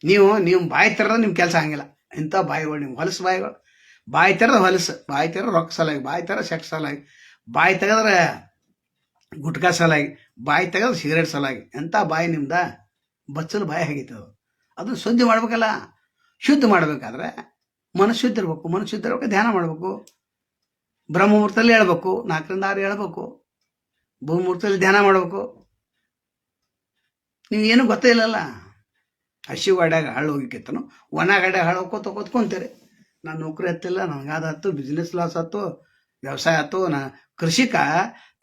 ನೀವು ನೀವು ಬಾಯಿ ನಿಮ್ಮ ಕೆಲಸ ಹಂಗಿಲ್ಲ. ಇಂಥ ಬಾಯಿಗಳು ನಿಮ್ಮ ಹೊಲಸು ಬಾಯಿಗಳು. ಬಾಯಿ ತೆರೆದ ಹೊಲಸು, ಬಾಯಿ ತೆರೆದ ರೊಕ್ಕ ಸಲಾಗಿ, ಬಾಯಿ ತೆರ ಸೆಕ್ಸ್ ಸಲಾಗಿ, ಬಾಯಿ ತೆಗೆದ್ರೆ ಗುಟ್ಕಾ ಸಲಾಗಿ, ಬಾಯಿ ತೆಗೆದ್ರೆ ಸಿಗರೇಟ್ ಸಲಾಗಿ ಎಂಥ ಬಾಯಿ ನಿಮ್ದ ಬಚ್ಚಲು ಬಾಯಿ ಆಗೈತೆ ಅದು. ಅದನ್ನ ಶುದ್ಧಿ ಮಾಡ್ಬೇಕಲ್ಲ, ಶುದ್ಧ ಮಾಡ್ಬೇಕಾದ್ರೆ ಮನಸ್ಸು ಶುದ್ಧ ಇರ್ಬೇಕು ಮನಸ್ಸು ಶುದ್ಧ ಇರ್ಬೇಕು, ಧ್ಯಾನ ಮಾಡಬೇಕು. ಬ್ರಹ್ಮಮುಹೂರ್ತದಲ್ಲಿ ಹೇಳ್ಬೇಕು, ನಾಲ್ಕರಿಂದ ಆರು ಹೇಳ್ಬೇಕು. ಭೂಮುಹೂರ್ತದಲ್ಲಿ ಧ್ಯಾನ ಮಾಡಬೇಕು. ನೀವು ಏನು ಗೊತ್ತೇ ಇಲ್ಲಲ್ಲ? ಹಸಿ ಗಾಡ್ಯಾಗ ಹಾಳು ಹೋಗಿಕ್ಕಿತ್ತನು, ಒಣ ಗಾಡ್ಯಾಗ ಹಾಳು ಹೋಗ್ಕೋತ ಕೂತ್ಕೊಂತೀರಿ ನಾನು ನೌಕರಿ ಹತ್ತಿಲ್ಲ ನನಗಾದ ಹತ್ತು ಬಿಸ್ನೆಸ್ ಲಾಸ್ ಆಯ್ತು ವ್ಯವಸಾಯ ಆಯ್ತು ನಾ ಕೃಷಿಕ,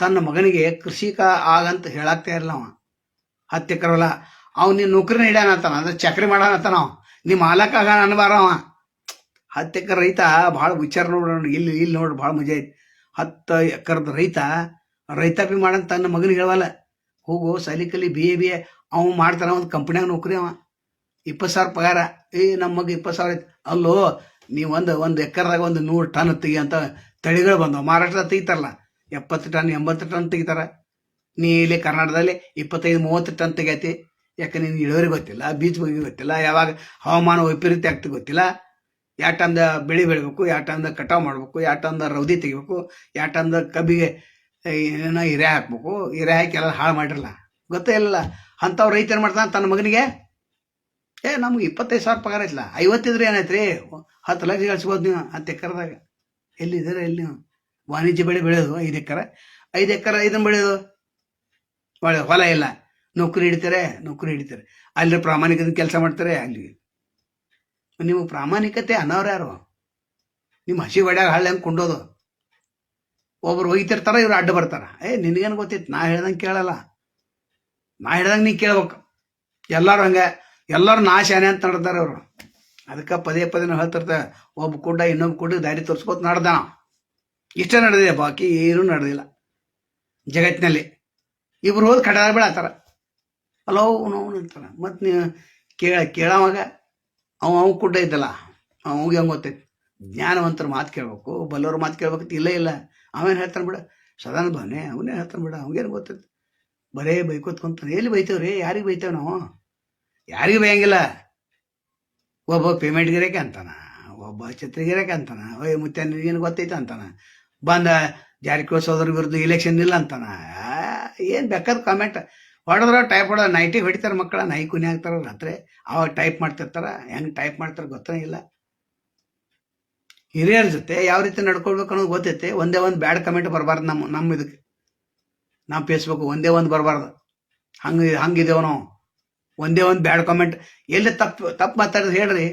ತನ್ನ ಮಗನಿಗೆ ಕೃಷಿಕ ಆಗಂತ ಹೇಳಾಕ್ತಾ ಇರಲ್ಲ ಅವ. ಹತ್ತು ಕರವಲ್ಲ ಹೊಲ. ನೀನು ನೀನ್ ನೌಕರಿನ ಹಿಡ್ಯಾನತ್ತಾನ ಅಂದ್ರೆ ಚಕ್ರಿ ಮಾಡಾನತ್ತಾನ ಅವ ನಿಮ್ಮ ಆಗ ಅನ್ಬಾರ ಅವ. ಹತ್ತು ಎಕರೆ ರೈತ ಭಾಳ ವಿಚಾರ ನೋಡ್ರಿ ಇಲ್ಲಿ ಇಲ್ಲಿ ನೋಡ್ರಿ ಭಾಳ ಮಜಾ ಐತಿ. ಹತ್ತು ಎಕರದ ರೈತ ರೈತಾಪಿ ಮಾಡಂತ ತನ್ನ ಮಗನಿಗೆ ಹೇಳವಲ್ಲ, ಹೋಗು ಸಲಿಕಲಿ ಬಿ ಎ ಬಿ ಎ ಅವ ಮಾಡ್ತಾನ, ಒಂದು ಕಂಪ್ನಿಯಾಗ ನೌಕರಿ ಅವ. ಇಪ್ಪತ್ತು ಸಾವಿರ ಪಗಾರ. ಏ ನಮ್ಮ ಮಗ ಇಪ್ಪತ್ತು ಸಾವಿರ ಐತಿ. ಅಲ್ಲೋ ನೀವು ಒಂದು ಒಂದು ಎಕರ್ದಾಗ ಒಂದು ನೂರು ಟನ್ ತೆಗಿ ಅಂತ ತಳಿಗಳು ಬಂದವು. ಮಹಾರಾಷ್ಟ್ರ ತೆಗಿತಾರಲ್ಲ, ಎಪ್ಪತ್ತು ಟನ್, ಎಂಬತ್ತು ಟನ್ ತೆಗಿತಾರ. ನೀ ಇಲ್ಲಿ ಕರ್ನಾಟಕದಲ್ಲಿ ಇಪ್ಪತ್ತೈದು, ಮೂವತ್ತು ಟನ್ ತೆಗಿಯತಿ. ಯಾಕೆ ನಿನ್ನ ಇಳುವರಿ ಗೊತ್ತಿಲ್ಲ, ಬೀಜ ಬಗ್ಗೆ ಗೊತ್ತಿಲ್ಲ, ಯಾವಾಗ ಹವಾಮಾನ ವೈಪರೀತ್ಯ ಆಗ್ತಿ ಗೊತ್ತಿಲ್ಲ. ಯಾವ ಟೈಮ್ದ ಬೆಳೆ ಬೆಳಿಬೇಕು ಯಾವ ಟೈಮ್ದ ಕಟಾವು ಮಾಡಬೇಕು ಯಾವ ಟೈಮ್ದ ರೌದಿ ತೆಗಿಬೇಕು ಯಾವ ಟೈಮ್ದ ಕಬ್ಬಿಗೆ ಏನೋ ಹಿರೇ ಹಾಕ್ಬೇಕು. ಹಿರೇ ಹಾಕಿ ಎಲ್ಲ ಹಾಳು ಮಾಡಿರಲ್ಲ. ಗೊತ್ತೇ ಇಲ್ಲ ಅಂಥವ್ ರೈತ ಏನು ಮಾಡ್ತಾನೆ ತನ್ನ ಮಗನಿಗೆ? ಏ, ನಮ್ಗೆ ಇಪ್ಪತ್ತೈದು ಸಾವಿರ ಪಗಾರ ಐತಲ್ಲ ಐವತ್ತಿದ್ರೆ ರೀ ಹತ್ತು ಲಕ್ಷ ಗಳಿಸ್ಬೋದು ನೀವು ಹತ್ತು ಎಕರೆದಾಗ. ಎಲ್ಲಿದ್ದೀರ ಎಲ್ಲಿ ನೀವು? ವಾಣಿಜ್ಯ ಬೆಳೆ ಬೆಳೆಯೋದು ಐದು ಎಕರೆ. ಐದು ಎಕರೆ ಐದನ್ನು ಬೆಳೆಯೋದು? ಒಳ್ಳೆ ಹೊಲ ಇಲ್ಲ. ನೌಕರಿ ಹಿಡಿತಾರೆ ನೌಕರಿ ಹಿಡಿತಾರೆ. ಅಲ್ಲಿ ಪ್ರಾಮಾಣಿಕತೆ ಕೆಲಸ ಮಾಡ್ತಾರೆ ಅಲ್ಲಿ. ನೀವು ಪ್ರಾಮಾಣಿಕತೆ ಅನ್ನೋರು ಯಾರು? ನಿಮ್ಮ ಹಸಿ ಹೊಡ್ಯಾಗ ಹಳ್ಳಿ ಹಂಗೆ ಕೊಂಡೋದು? ಒಬ್ರು ಒಯ್ತಿರ್ತಾರ, ಇವ್ರು ಅಡ್ಡ ಬರ್ತಾರ. ಏ, ನಿನಗೇನು ಗೊತ್ತಿತ್ತು ನಾ ಹೇಳ್ದಂಗೆ ಕೇಳಲ್ಲ. ನಾ ಹೇಳ್ದಂಗೆ ನೀ ಕೇಳ್ಬೇಕು. ಎಲ್ಲರೂ ಹಂಗೆ ಎಲ್ಲರೂ ನಾಶನೇ ಶಾನೆ ಅಂತ ನಡ್ದಾರ ಅವರು. ಅದಕ್ಕೆ ಪದೇ ಪದೇ ನಾವು ಹೇಳ್ತಿರ್ತೇವೆ, ಒಬ್ಬ ಕುಡ್ಡ ಇನ್ನೊಬ್ಬ ಕುಡ್ಡ ದಾರಿ ತೋರಿಸ್ಕೋತ ನಡ್ದ ಇಷ್ಟೇ ನಡೆದಿದೆ, ಬಾಕಿ ಏನೂ ನಡೆದಿಲ್ಲ. ಜಗತ್ತಿನಲ್ಲಿ. ಇಬ್ರು ಹೋದ್ ಕಡಾರ ಬೀಳತ್ತಾರ ಅಲೋ ನೋವು ಅಂತಾರೆ ಮತ್ತು ನೀವು ಕೇಳ ಕೇಳವಾಗ ಅವ ಅವ ಕುಡ್ಡ ಇದ್ದಲ್ಲ. ಅವಂಗೆ ಹೆಂಗೆ ಗೊತ್ತೈತಿ? ಜ್ಞಾನವಂತರ ಮಾತು ಕೇಳ್ಬೇಕು, ಬಲ್ಲವ್ರ ಮಾತು ಕೇಳ್ಬೇಕಂತ ಇಲ್ಲೇ ಇಲ್ಲ. ಅವೇನು ಹೇಳ್ತಾನೆ ಬಿಡ. ಸದಾನ ಭಾವನೆ ಅವನೇ ಹೇಳ್ತಾನೆ ಬಿಡ. ಅವಂಗೇನು ಗೊತ್ತೈತಿ? ಬರೇ ಬೈಕೋತ್ಕೊಂತಾನೆ. ಎಲ್ಲಿ ಬೈತೇವ್ರಿ? ಯಾರಿಗೆ ಬೈತೇವೆ ನಾವು? ಯಾರಿಗೂ ಬೇಯಂಗಿಲ್ಲ. ಒಬ್ಬ ಪೇಮೆಂಟ್ ಗಿರಕ್ಕೆ ಅಂತಾನ, ಒಬ್ಬ ಛತ್ರಿಗಿರಕ್ಕೆ ಅಂತಾನ ಓಯ್ ಮುತ್ಯ ನಿನಗೇನು ಗೊತ್ತೈತೆ ಅಂತಾನ, ಬಂದ ಜಾರಕಿಹೊಳಿ ಸೋದರ ವಿರುದ್ಧ ಇಲೆಕ್ಷನ್ ಇಲ್ಲ ಅಂತಾನ. ಏನು ಬೇಕಾದ ಕಾಮೆಂಟ್ ಹೊಡೆದ್ರೆ ಟೈಪ್ ಹೊಡೆದ ನೈಟಿಗೆ ಹೊಡಿತಾರೆ ಮಕ್ಕಳ ನೈ ಕುನಿ ರಾತ್ರಿ. ಅವಾಗ ಟೈಪ್ ಮಾಡ್ತಿರ್ತಾರ, ಹೆಂಗೆ ಟೈಪ್ ಮಾಡ್ತಾರೆ ಗೊತ್ತೇ ಇಲ್ಲ. ಹಿರಿಯರ ಜೊತೆ ಯಾವ ರೀತಿ ನಡ್ಕೊಳ್ಬೇಕು ಅನ್ನೋದು ಗೊತ್ತೈತೆ. ಒಂದೇ ಒಂದು ಬ್ಯಾಡ್ ಕಮೆಂಟ್ ಬರಬಾರ್ದು ನಮ್ಮ ನಮ್ಮ ಇದಕ್ಕೆ. ನಮ್ಮ ಫೇಸ್ಬುಕ್ ಒಂದೇ ಒಂದು ಬರಬಾರ್ದು. ಹಂಗೆ, ಹಂಗಿದೇವು ನಾವು. ಒಂದೇ ಒಂದು ಬ್ಯಾಡ್ ಕಾಮೆಂಟ್ ಎಲ್ಲಿ ತಪ್ಪು ತಪ್ಪು ಮಾತಾಡಿದ್ರೆ ಹೇಳ್ರಿ.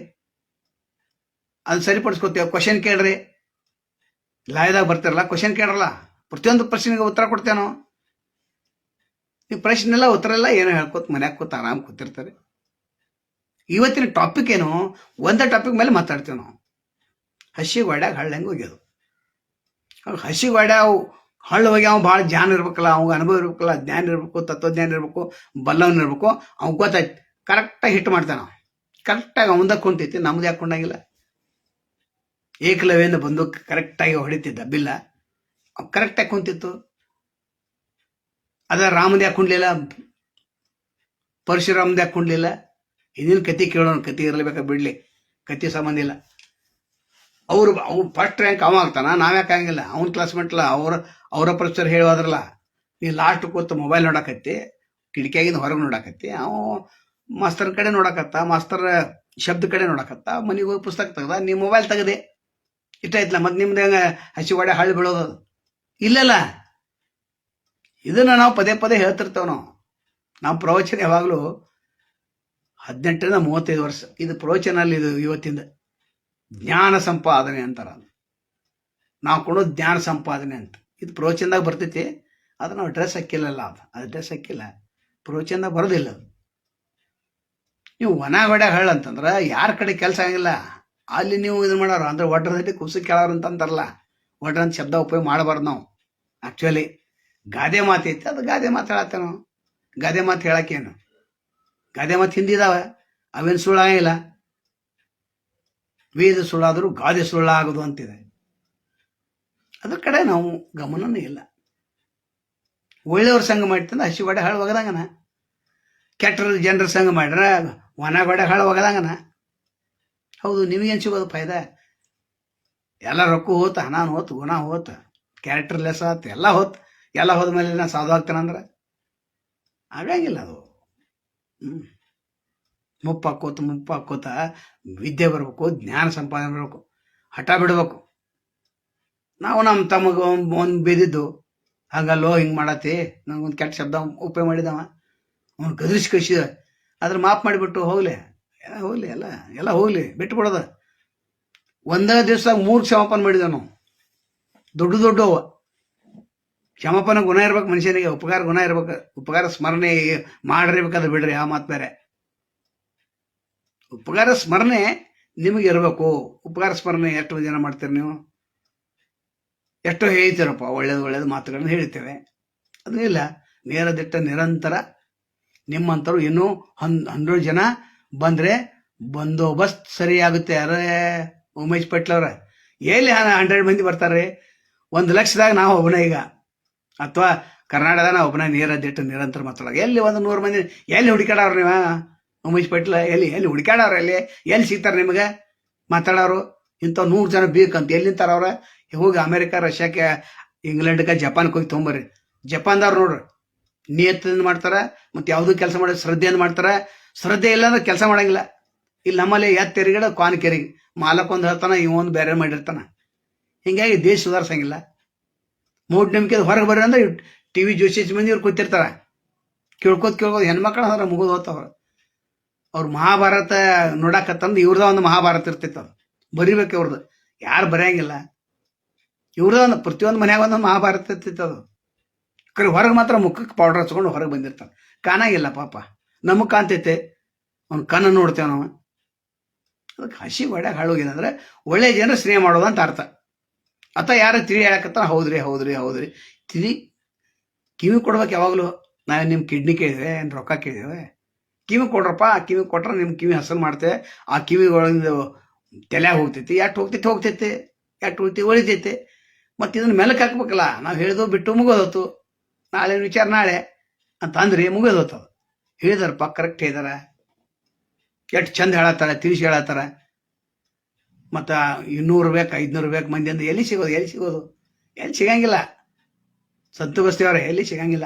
ಅದು ಸರಿಪಡಿಸ್ಕೊತೀವಿ ಕ್ವಶನ್ ಕೇಳ್ರಿ. ಲಾಯದಾಗ ಬರ್ತಿರಲ್ಲ ಕ್ವಶನ್ ಕೇಳಲ್ಲ ಪ್ರತಿಯೊಂದು ಪ್ರಶ್ನೆಗೆ ಉತ್ತರ ಕೊಡ್ತೇವೆ ನಾವು ನೀವು ಪ್ರಶ್ನೆ ಎಲ್ಲ ಉತ್ತರ ಇಲ್ಲ ಏನೋ ಹೇಳ್ಕೊತ ಮನ್ಯಾಗ ಕೂತ ಆರಾಮ್ ಕೂತಿರ್ತಾರೆ. ಇವತ್ತಿನ ಟಾಪಿಕ್ ಏನು? ಒಂದೇ ಟಾಪಿಕ್ ಮೇಲೆ ಮಾತಾಡ್ತೀವಿ ನಾವು. ಹಸಿ ಒಡ್ಯಾಗ ಹಳ್ಳ ಹೆಂಗೆ ಹೋಗ್ಯೋದು ಹಸಿ ಗೋಡ್ಯಾಗ ಹಳ್ಳ ಹೋಗಿ ಅವ್ನು ಭಾಳ ಜ್ಞಾನ ಇರ್ಬೇಕಲ್ಲ ಅವ್ನ ಅನುಭವ ಇರ್ಬೇಕಲ್ಲ, ಜ್ಞಾನ ಇರಬೇಕು, ತತ್ವಜ್ಞಾನ ಇರಬೇಕು, ಬಲ್ಲವನ್ ಇರಬೇಕು ಅವ್ನು ಗೊತ್ತಾಯ್ತು. ಕರೆಕ್ಟಾಗಿ ಹಿಟ್ ಮಾಡ್ತಾನೆ ನಾವು ಕರೆಕ್ಟಾಗಿ ಅವಂದಾಗ ಕುಂತೈತಿ ನಮ್ದು ಯಾಕೆ ಕೊಂಡಾಗಿಲ್ಲ. ಏಕಲವ್ಯನ ಬಂದು ಕರೆಕ್ಟಾಗಿ ಹೊಡಿತಿದ್ದ ಬಿಲ್ಲ. ಅವ್ ಕರೆಕ್ಟಾಗಿ ಕುಂತಿತ್ತು. ಅದ ರಾಮದ ಯಾಕೆ ಕುಂಡ್ಲಿಲ್ಲ? ಪರಶುರಾಮದ ಯಾಕೆ ಕುಂಡ್ಲಿಲ್ಲ? ಇದನ್ನ ಕತಿ ಕೇಳೋಣ ಕತಿ ಇರಲೇಬೇಕಾ ಬಿಡ್ಲಿ. ಕತಿ ಸಂಬಂಧ ಇಲ್ಲ. ಅವ್ರು ಅವ್ ಫಸ್ಟ್ ರ್ಯಾಂಕ್ ಅವ ಆಗ್ತಾನ, ನಾವ್ಯಾಕೆ ಆಗಂಗಿಲ್ಲ. ಅವ್ನ ಕ್ಲಾಸ್ಮೇಟ್ಲ ಅವ್ರ ಅವರ ಪ್ರೊಫೆಸರ್ ಹೇಳುವಾದ್ರಲ್ಲ, ನೀ ಲಾಸ್ಟ್ ಕೂತು ಮೊಬೈಲ್ ನೋಡಕತ್ತಿ, ಕಿಟಕಿಯಾಗಿಂದ ಹೊರಗೆ ನೋಡಕತ್ತಿ, ಅವ ಮಾಸ್ತರ್ ಕಡೆ ನೋಡಕತ್ತ, ಮಾಸ್ತರ್ ಶಬ್ದ ಕಡೆ ನೋಡಕತ್ತ, ಮನೆಗೆ ಹೋಗಿ ಪುಸ್ತಕ ತೆಗ್ದ, ನೀ ಮೊಬೈಲ್ ತೆಗದೆ. ಇಷ್ಟ ಆಯ್ತಲ್ಲ, ಮತ್ತೆ ನಿಮ್ದು ಹೆಂಗೆ ಹಸಿವಾಡೆ ಒಡೆ ಹಳ್ಳಿ ಬೀಳೋದು ಇಲ್ಲಲ್ಲ. ಇದನ್ನ ನಾವು ಪದೇ ಪದೇ ಹೇಳ್ತಿರ್ತೇವೆ ನಾವು. ನಾವು ಪ್ರವಚನ ಯಾವಾಗಲೂ ಹದಿನೆಂಟರಿಂದ ಮೂವತ್ತೈದು ವರ್ಷ, ಇದು ಪ್ರವಚನ ಅಲ್ಲಿ ಇದು ಇವತ್ತಿಂದ. ಜ್ಞಾನ ಸಂಪಾದನೆ ಅಂತಾರ. ನಾವು ಕೊಡೋದು ಜ್ಞಾನ ಸಂಪಾದನೆ ಅಂತ. ಇದು ಪ್ರವಚನದಾಗ ಬರ್ತೈತಿ ಅದು ನಾವು ಡ್ರೆಸ್ ಹಾಕಿಲ್ಲಲ್ಲ ಅದು. ಅದು ಡ್ರೆಸ್ ಹಾಕಿಲ್ಲ, ಪ್ರವಚನದಾಗ ಬರೋದಿಲ್ಲ ಅದು. ನೀವು ಒಣ ಹೊಡೆ ಹಳ್ಳ ಅಂತಂದ್ರೆ ಯಾರ ಕಡೆ ಕೆಲಸ ಆಗಿಲ್ಲ ಅಲ್ಲಿ ನೀವು ಇದು ಮಾಡೋರು, ಅಂದ್ರೆ ಒಡ್ರದಲ್ಲಿ ಕುಸು ಕೇಳೋರು ಅಂತ ಅಂತಾರಲ್ಲ ಒಡ್ರ ಅಂತ ಶಬ್ದ ಉಪಯೋಗ ಮಾಡಬಾರ್ದು ನಾವು. ಆ್ಯಕ್ಚುಲಿ ಗಾದೆ ಮಾತು ಐತೆ, ಅದು ಗಾದೆ ಮಾತು ಹೇಳತ್ತೆ ನಾವು. ಗಾದೆ ಮಾತು ಹೇಳಕ್ಕೇನು? ಗಾದೆ ಮಾತು ಹಿಂದಿದಾವೆ ಅವೇನು ಸುಳ್ಳಾಗಿಲ್ಲ ವೇದ ಸುಳ್ಳಾದರೂ ಗಾದೆ ಸುಳ್ಳಾಗೋದು ಅಂತಿದೆ. ಅದ್ರ ಕಡೆ ನಾವು ಗಮನನೇ ಇಲ್ಲ. ಒಳ್ಳೆಯವ್ರ ಸಂಘ ಮಾಡ್ತಂದ್ರೆ ಹಸಿ ಒಡೆ ಹಾಳು ಒಗದಂಗನ ಕೆಟ್ಟರ ಜನರ ಸಂಘ ಮಾಡ್ರೆ ಒಣ ಗೊಡೆ ಹಾಳು ಒಗದಂಗನ ಹೌದು ನಿಮಗೇನು ಸಿಗೋದು ಫಾಯ್ದಾ? ಎಲ್ಲ ರೊಕ್ಕ ಹೋತು ಹಣ ಹೋತು, ಗುಣ ಹೋತು ಕ್ಯಾರೆಕ್ಟರ್ ಲೆಸ್ ಆತ, ಎಲ್ಲ ಹೋತು. ಎಲ್ಲ ಹೋದ್ಮೇಲೆ ನಾ ಸಾಧು ಆಗ್ತಾನಂದ್ರೆ ಆಗಂಗಿಲ್ಲ ಅದು ಹ್ಞೂ ಮುಪ್ಪು ಹಾಕೋತ ಮುಪ್ಪು ಹಾಕೋತ ವಿದ್ಯೆ ಬರಬೇಕು, ಜ್ಞಾನ ಸಂಪಾದನೆ ಬರಬೇಕು, ಹಠ ಬಿಡಬೇಕು. ನಾವು ನಮ್ಮ ತಮಗೆ ಒಂದು ಬೇದಿದ್ದು, ಹಂಗಲ್ಲೋ ಹಿಂಗೆ ಮಾಡತ್ತಿ, ನಂಗೊಂದು ಕೆಟ್ಟ ಶಬ್ದ ಉಪಯೋಗ ಮಾಡಿದವ. ಅವ್ನು ಗದರಿಸಿ ಕಳಿಸಿದ. ಅದ್ರ ಮಾಪ್ ಮಾಡಿಬಿಟ್ಟು ಹೋಗ್ಲಿ. ಎಲ್ಲ ಹೋಗ್ಲಿ, ಎಲ್ಲ ಎಲ್ಲ ಹೋಗ್ಲಿ ಬಿಟ್ಟು ಬಿಡೋದ ಒಂದೇ ದಿವ್ಸದಾಗ ಮೂರು ಕ್ಷಮಾಪನ ಮಾಡಿದ ನಾವು. ದೊಡ್ಡ ದೊಡ್ಡವ. ಕ್ಷಮಾಪನ ಗುಣ ಇರ್ಬೇಕು ಮನುಷ್ಯನಿಗೆ, ಉಪಕಾರ ಗುಣ ಇರ್ಬೇಕು, ಉಪಕಾರ ಸ್ಮರಣೆ ಮಾಡಿರ್ಬೇಕಾದ್ರೆ ಬಿಡ್ರಿ, ಆ ಮಾತು ಬೇರೆ. ಉಪಕಾರ ಸ್ಮರಣೆ ನಿಮಗೆ ಇರಬೇಕು. ಉಪಕಾರ ಸ್ಮರಣೆ ಎಷ್ಟು ಜನ ಮಾಡ್ತೀರಿ ನೀವು? ಎಷ್ಟೋ ಹೇಳ್ತೀರಪ್ಪ ಒಳ್ಳೇದು ಒಳ್ಳೇದು ಮಾತುಗಳನ್ನು ಹೇಳ್ತೇವೆ. ಅದು ಇಲ್ಲ, ನೇರ ದಿಟ್ಟ ನಿರಂತರ ನಿಮ್ಮಂಥವ್ರು ಇನ್ನೂ ಹನ್, ಹನ್ನೆರಡು ಜನ ಬಂದರೆ ಬಂದೋಬಸ್ತ್ ಸರಿಯಾಗುತ್ತೆ. ಅರೇ ಉಮೇಶ್ ಪಟ್ಲವ್ರ ಎಲ್ಲಿ ಹಂಡ್ರೆಡ್ ಮಂದಿ ಬರ್ತಾರೆ? ಒಂದು ಲಕ್ಷದಾಗ ನಾವು ಒಬ್ಬನೇ ಈಗ. ಅಥವಾ ಕರ್ನಾಟಕದ ನಾವು ಒಬ್ಬನೇ ನೇರ ದಿಟ್ಟ ನಿರಂತರ ಮಾತಾಡೋದು. ಎಲ್ಲಿ ಒಂದು ನೂರು ಮಂದಿ, ಎಲ್ಲಿ ಹುಡುಕಾಡವ್ರು ನೀವು? ಉಮೇಶ್ ಪಟ್ಲ, ಎಲ್ಲಿ ಎಲ್ಲಿ ಹುಡುಕಾಡವ್ರು ಎಲ್ಲಿ? ಎಲ್ಲಿ ಸಿಗ್ತಾರೆ ನಿಮಗೆ ಮಾತಾಡೋರು? ಇಂಥ ನೂರು ಜನ ಬೇಕಂತ ಎಲ್ಲಿಂತಾರ ಅವ್ರ ಹೋಗಿ ಅಮೇರಿಕಾ, ರಷ್ಯಾಕ್ಕೆ, ಇಂಗ್ಲೆಂಡ್ಗೆ, ಜಪಾನ್ಗೆ ಹೋಗಿ ತೊಗೊಂಬರ್ರಿ. ಜಪಾನ್ದವ್ರು ನೋಡ್ರಿ, ನಿಯತ್ತಿಂದ ಮಾಡ್ತಾರೆ, ಮತ್ತೆ ಯಾವುದೂ ಕೆಲಸ ಮಾಡೋ, ಶ್ರದ್ಧೆಯಿಂದ ಮಾಡ್ತಾರೆ. ಶ್ರದ್ಧೆ ಇಲ್ಲ ಅಂದ್ರೆ ಕೆಲಸ ಮಾಡಂಗಿಲ್ಲ. ಇಲ್ಲಿ ನಮ್ಮಲ್ಲಿ ಎತ್ ತೆರಿಗಿಡ ಕ್ವಾನ್ ಕೆರಿಗೆ. ಮಾಲಕ್ಕೊಂದು ಹೇಳ್ತಾನ ಇವೊಂದು ಬೇರೆ ಮಾಡಿರ್ತಾನ. ಹಿಂಗಾಗಿ ದೇಶ ಸುಧಾರಿಸಂಗಿಲ್ಲ. ಮೂಢನಂಬಿಕೆ ಹೊರಗೆ ಬರ್ರಿ ಅಂದ್ರೆ ಟಿ ವಿ ಜೋಶಿ ಮಂದಿ ಇವ್ರು ಕೂತಿರ್ತಾರೆ. ಕೇಳ್ಕೋತ ಕೇಳ್ಕೋದು ಹೆಣ್ಮಕ್ಳು ಅಂದ್ರೆ ಮುಗಿದು ಹೋಗ್ತಾವ್ರು ಅವ್ರು. ಮಹಾಭಾರತ ನೋಡಕತ್ತಂದು ಇವ್ರದ ಒಂದು ಮಹಾಭಾರತ ಇರ್ತಿತ್ತು ಬರಿಬೇಕು ಇವ್ರದ್ದು ಯಾರು ಬರೆಯಂಗಿಲ್ಲ. ಇವ್ರದ ಒಂದು ಪ್ರತಿಯೊಂದು ಮನ್ಯಾಗ ಒಂದೊಂದು ಮಹಾಭಾರತ ಅದು. ಕರೆ ಹೊರಗೆ ಮಾತ್ರ ಮುಖಕ್ಕೆ ಪೌಡರ್ ಹಚ್ಕೊಂಡು ಹೊರಗೆ ಬಂದಿರ್ತಾನೆ. ಕಾಣಂಗಿಲ್ಲ ಪಾಪ. ನಮಗೆ ಕಾಣ್ತೈತೆ. ಅವ್ನ ಕಣ್ಣು ನೋಡ್ತೇವೆ ನಾವು. ಅದಕ್ಕೆ ಹಸಿ ಒಳ್ಳೆಗೆ ಹಾಳೋಗಿದೆ ಏನಂದ್ರೆ ಒಳ್ಳೆ ಜನರು ಸ್ನೇಹ ಮಾಡೋದು ಅಂತ ಅರ್ಥ. ಅಥ ಯಾರು ತಿಳಿ ಹೇಳಕತ್ತಾರ, ಹೌದ್ರಿ ಹೌದ್ರಿ ಹೌದ್ರಿ. ತಿಳಿ ಕಿವಿ ಕೊಡ್ಬೇಕು ಯಾವಾಗಲೂ. ನಾವು ನಿಮ್ಮ ಕಿಡ್ನಿ ಕೇಳಿದ್ರೆ ಏನು ರೊಕ್ಕ ಕೇಳಿದ್ದೇವೆ ಕಿವಿ ಕೊಡ್ರಪ್ಪ ಕಿವಿ ಕೊಟ್ರೆ ನಿಮ್ಮ ಕಿವಿ ಹಸನ್ ಮಾಡ್ತೇವೆ ಆ ಕಿವಿ ಒಳಗಿಂದ ತಲೆ ಹೋಗ್ತೈತಿ ಎಷ್ಟು ಹೋಗ್ತೈತಿ, ಹೋಗ್ತೈತೆ ಎಷ್ಟು ಉಳಿತಿ ಉಳಿತೈತಿ ಮತ್ತು ಇದನ್ನ ಮೆಲಕ್ಕೆ ಹಾಕ್ಬೇಕಲ್ಲ, ನಾವು ಹೇಳಿದ್ವು ಬಿಟ್ಟು ಮುಗೋದತ್ತು ನಾಳೆ ವಿಚಾರ ನಾಳೆ ಅಂತ ಅಂದ್ರಿ ಮುಗಿದೋತು ಅದು. ಹೇಳಿದಾರಪ್ಪ ಕರೆಕ್ಟ್ ಹೇಳಿದಾರ. ಎಷ್ಟು ಚಂದ ಹೇಳತ್ತಾರ, ತಿಳಿಸಿ ಹೇಳತ್ತಾರ. ಮತ್ತು ಇನ್ನೂರು ಬೇಕು, ಐದುನೂರು ಬೇಕು ಮಂದಿ ಅಂದ್ರೆ, ಎಲ್ಲಿ ಸಿಗೋದು ಎಲ್ಲಿ ಸಿಗೋದು? ಎಲ್ಲಿ ಸಿಗಂಗಿಲ್ಲ. ಸತ್ತು ಬಸ್ತಿಯವ್ರೆ ಎಲ್ಲಿ ಸಿಗಂಗಿಲ್ಲ.